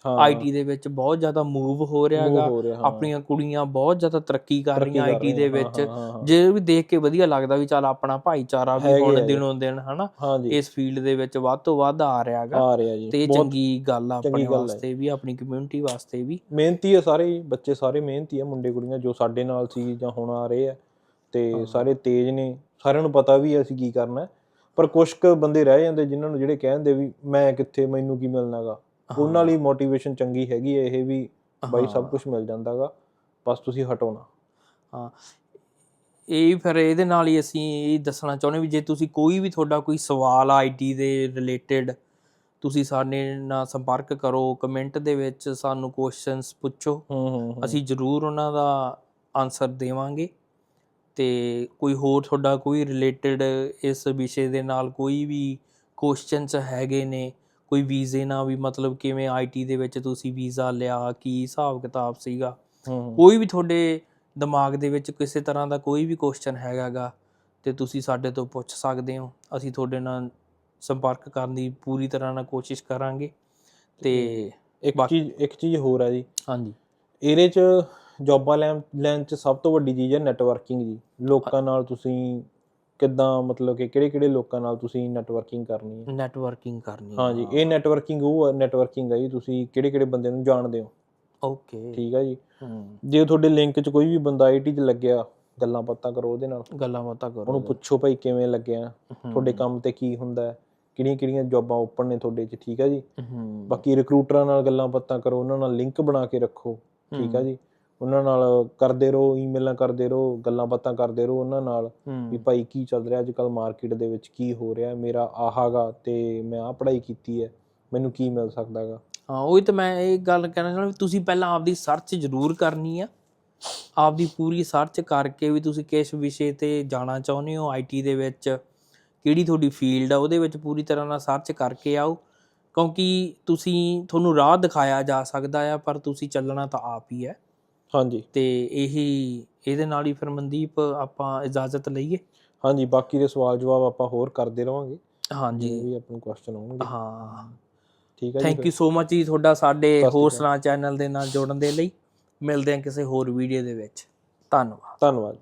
ਆਈਟੀ ਦੇ ਵਿੱਚ ਬਹੁਤ ਜ਼ਿਆਦਾ ਮੂਵ ਹੋ ਰਿਹਾ ਹਾਂ। ਆਪਣੀਆਂ ਕੁੜੀਆਂ ਬਹੁਤ ਜ਼ਿਆਦਾ ਤਰੱਕੀ ਕਰ ਰਹੀਆਂ ਆਈਟੀ ਦੇ ਵਿੱਚ। ਜੇ ਵੀ ਦੇਖ ਕੇ ਵਧੀਆ ਲੱਗਦਾ ਵੀ ਚੱਲ ਆਪਣਾ ਭਾਈਚਾਰਾ ਵੀ ਹੈਗੇ ਹੁਣ। ਦਿਨੋਂ ਦਿਨ ਹਨਾ ਇਸ ਫੀਲਡ ਦੇ ਵਿੱਚ ਵੱਧ ਤੋਂ ਵੱਧ ਆ ਰਿਹਾ ਜੀ। ਤੇ ਚੰਗੀ ਗੱਲ ਆ ਆਪਣੇ। ਵਾਸਤੇ ਵੀ ਆਪਣੀ ਕਮਿਊਨਿਟੀ ਵਾਸਤੇ ਵੀ। ਮਿਹਨਤੀ ਆ ਸਾਰੇ ਬੱਚੇ ਸਾਰੇ ਮਿਹਨਤੀ ਆ ਮੁੰਡੇ ਕੁੜੀਆਂ ਜੋ ਸਾਡੇ ਨਾਲ ਸੀ ਜਾਂ ਹੁਣ ਆ ਰਹੇ ਆ। ਤੇ ਸਾਰੇ ਤੇਜ਼ ਨੇ। ਸਾਰਿਆਂ ਨੂੰ ਪਤਾ ਵੀ ਅਸੀਂ ਕੀ ਕਰਨਾ। ਪਰ ਕੁਝ ਕੁ ਬੰਦੇ ਰਹਿ ਜਾਂਦੇ ਜਿਨ੍ਹਾਂ ਨੂੰ ਜਿਹੜੇ ਕਹਿੰਦੇ ਵੀ ਮੈਂ ਕਿੱਥੇ ਮੈਨੂੰ ਕੀ ਮਿਲਣਾਗਾ? ਉਹਨਾਂ ਲਈ ਮੋਟੀਵੇਸ਼ਨ ਚੰਗੀ ਹੈਗੀ ਹੈ ਇਹ ਵੀ ਬਾਈ ਸਭ ਕੁਝ ਮਿਲ ਜਾਂਦਾਗਾ ਬਸ ਤੁਸੀਂ ਹਟੋ ਨਾ। ਹਾਂ। ਇਹ ਫਿਰ ਇਹਦੇ ਨਾਲ ਹੀ ਅਸੀਂ ਇਹ ਦੱਸਣਾ ਚਾਹੁੰਦੇ ਵੀ ਜੇ ਤੁਸੀਂ ਕੋਈ ਵੀ ਤੁਹਾਡਾ ਕੋਈ ਸਵਾਲ ਆਈਟੀ ਦੇ ਰਿਲੇਟਡ ਤੁਸੀਂ ਸਾਡੇ ਨਾਲ ਸੰਪਰਕ ਕਰੋ ਕਮੈਂਟ ਦੇ ਵਿੱਚ ਸਾਨੂੰ ਕੁਐਸਚਨਸ ਪੁੱਛੋ। ਅਸੀਂ ਜ਼ਰੂਰ ਉਹਨਾਂ ਦਾ ਆਨਸਰ ਦੇਵਾਂਗੇ। ਤੇ ਕੋਈ ਹੋਰ ਤੁਹਾਡਾ ਕੋਈ ਰਿਲੇਟਡ ਇਸ ਵਿਸ਼ੇ ਦੇ ਨਾਲ ਕੋਈ ਵੀ ਕੁਐਸਚਨਸ ਹੈਗੇ ਨੇ ਕੋਈ ਵੀਜ਼ੇ ਨਾਲ ਵੀ ਮਤਲਬ ਕਿਵੇਂ ਆਈਟੀ ਦੇ ਵਿੱਚ ਤੁਸੀਂ ਵੀਜ਼ਾ ਲਿਆ ਕੀ ਹਿਸਾਬ ਕਿਤਾਬ ਸੀਗਾ। ਕੋਈ ਵੀ ਤੁਹਾਡੇ ਦਿਮਾਗ ਦੇ ਵਿੱਚ ਕਿਸੇ ਤਰ੍ਹਾਂ ਦਾ ਕੋਈ ਵੀ ਕੁਐਸਚਨ ਹੈਗਾਗਾ ਤੇ ਤੁਸੀਂ ਸਾਡੇ ਤੋਂ ਪੁੱਛ ਸਕਦੇ ਹੋ। ਅਸੀਂ ਤੁਹਾਡੇ ਨਾਲ ਸੰਪਰਕ ਕਰਨ ਦੀ ਪੂਰੀ ਤਰ੍ਹਾਂ ਨਾਲ ਕੋਸ਼ਿਸ਼ ਕਰਾਂਗੇ ਤੇ ਇੱਕ ਚੀਜ਼ ਇੱਕ ਚੀਜ਼ ਹੋਰ ਹੈ ਜੀ। ਹਾਂਜੀ। ਇਹਦੇ ਚ ਜੌਬਾਂ ਲੈਣ ਲੈਣ ਚ ਸਭ ਤੋਂ ਵੱਡੀ ਚੀਜ਼ ਹੈ ਨੈਟਵਰਕਿੰਗ ਜੀ। ਲੋਕਾਂ ਨਾਲ ਤੁਸੀਂ ਕਿੱਦਾਂ ਮਤਲਬ ਕਿ ਕਿਹੜੇ ਕਿਹੜੇ ਲੋਕਾਂ ਨਾਲ ਤੁਸੀਂ ਨੈਟਵਰਕਿੰਗ ਕਰਨੀ ਹੈ? ਨੈਟਵਰਕਿੰਗ ਕਰਨੀ ਹਾਂਜੀ ਇਹ ਨੈਟਵਰਕਿੰਗ ਉਹ ਨੈਟਵਰਕਿੰਗ ਹੈ ਜੀ ਤੁਸੀਂ ਕਿਹੜੇ ਕਿਹੜੇ ਬੰਦੇ ਨੂੰ ਜਾਣਦੇ ਹੋ? ਓਕੇ ਠੀਕ ਹੈ ਜੀ। ਹੂੰ। ਜੇ ਤੁਹਾਡੇ ਲਿੰਕ 'ਚ ਕੋਈ ਵੀ ਬੰਦਾ ਆਈਟੀ 'ਚ ਲੱਗਿਆ ਗੱਲਾਂ ਬਾਤਾਂ ਕਰੋ ਉਹਦੇ ਨਾਲ। ਗੱਲਾਂ ਬਾਤਾਂ ਕਰੋ ਉਹਨੂੰ ਪੁੱਛੋ ਭਾਈ ਕਿਵੇਂ ਲੱਗਿਆ ਹੂੰ। ਤੁਹਾਡੇ ਕੰਮ ਤੇ ਕੀ ਹੁੰਦਾ ਹੈ ਕਿਹੜੀਆਂ ਕਿਹੜੀਆਂ ਜੌਬਾਂ ਓਪਨ ਨੇ ਤੁਹਾਡੇ 'ਚ ਠੀਕ ਹੈ ਜੀ। ਹੂੰ। ਬਾਕੀ ਰਿਕਰੂਟਰਾਂ ਨਾਲ ਗੱਲਾਂ ਬਾਤਾਂ ਕਰੋ ਉਹਨਾਂ ਨਾਲ ਲਿੰਕ ਬਣਾ ਕੇ ਰੱਖੋ ਠੀਕ ਹੈ। ਜੀ। ਉਹਨਾਂ ਨਾਲ ਕਰਦੇ ਰਹੋ ਈਮੇਲਾਂ ਕਰਦੇ ਰਹੋ ਗੱਲਾਂ ਬਾਤਾਂ ਕਰਦੇ ਰਹੋ ਉਹਨਾਂ ਨਾਲ ਵੀ ਭਾਈ ਕੀ ਚੱਲ ਰਿਹਾ ਅੱਜ ਕੱਲ ਮਾਰਕੀਟ ਦੇ ਵਿੱਚ ਕੀ ਹੋ ਰਿਹਾ ਮੇਰਾ ਆਹਾਗਾ ਤੇ ਮੈਂ ਆ ਪੜ੍ਹਾਈ ਕੀਤੀ ਹੈ ਮੈਨੂੰ ਕੀ ਮਿਲ ਸਕਦਾਗਾ? ਹਾਂ ਉਹੀ ਤਾਂ ਮੈਂ ਇਹ ਗੱਲ ਕਹਿਣਾ ਚਾਹੁੰਦਾ ਵੀ ਤੁਸੀਂ ਪਹਿਲਾਂ ਆਪਦੀ ਸਰਚ ਜ਼ਰੂਰ ਕਰਨੀ ਆ ਆਪਦੀ ਪੂਰੀ ਸਰਚ ਕਰਕੇ ਵੀ ਤੁਸੀਂ ਕਿਸ ਵਿਸ਼ੇ ਤੇ ਜਾਣਾ ਚਾਹੁੰਦੇ ਹੋ ਆਈਟੀ ਦੇ ਵਿੱਚ ਕਿਹੜੀ ਤੁਹਾਡੀ ਫੀਲਡ ਆ ਉਹਦੇ ਵਿੱਚ ਪੂਰੀ ਤਰ੍ਹਾਂ ਨਾਲ ਸਰਚ ਕਰਕੇ ਆਓ ਕਿਉਂਕਿ ਤੁਸੀਂ ਤੁਹਾਨੂੰ ਰਾਹ ਦਿਖਾਇਆ ਜਾ ਸਕਦਾ ਆ ਪਰ ਤੁਸੀਂ ਚੱਲਣਾ ਤਾਂ ਆਪ ਹੀ ਹੈ। ਹਾਂਜੀ। ਤੇ ਇਹੀ ਇਹਦੇ ਨਾਲ ਹੀ ਫਿਰ ਮਨਦੀਪ ਆਪਾਂ ਇਜਾਜ਼ਤ ਲਈਏ। ਹਾਂਜੀ ਬਾਕੀ ਦੇ ਸਵਾਲ ਜਵਾਬ ਆਪਾਂ ਹੋਰ ਕਰਦੇ ਰਵਾਂਗੇ। ਹਾਂਜੀ। ਵੀ ਆਪਣੇ ਕੁਐਸਚਨ ਆਉਣਗੇ। ਹਾਂ। ਠੀਕ ਹੈ ਜੀ ਥੈਂਕ ਯੂ ਸੋ ਮਚ ਜੀ ਤੁਹਾਡਾ ਸਾਡੇ ਸ਼੍ਰੀ ਹੌਸਲਾ ਚੈਨਲ ਦੇ ਨਾਲ ਜੁੜਨ ਦੇ ਲਈ। ਮਿਲਦੇ ਹਾਂ ਕਿਸੇ ਹੋਰ ਵੀਡੀਓ ਦੇ ਵਿੱਚ। ਧੰਨਵਾਦ। ਧੰਨਵਾਦ।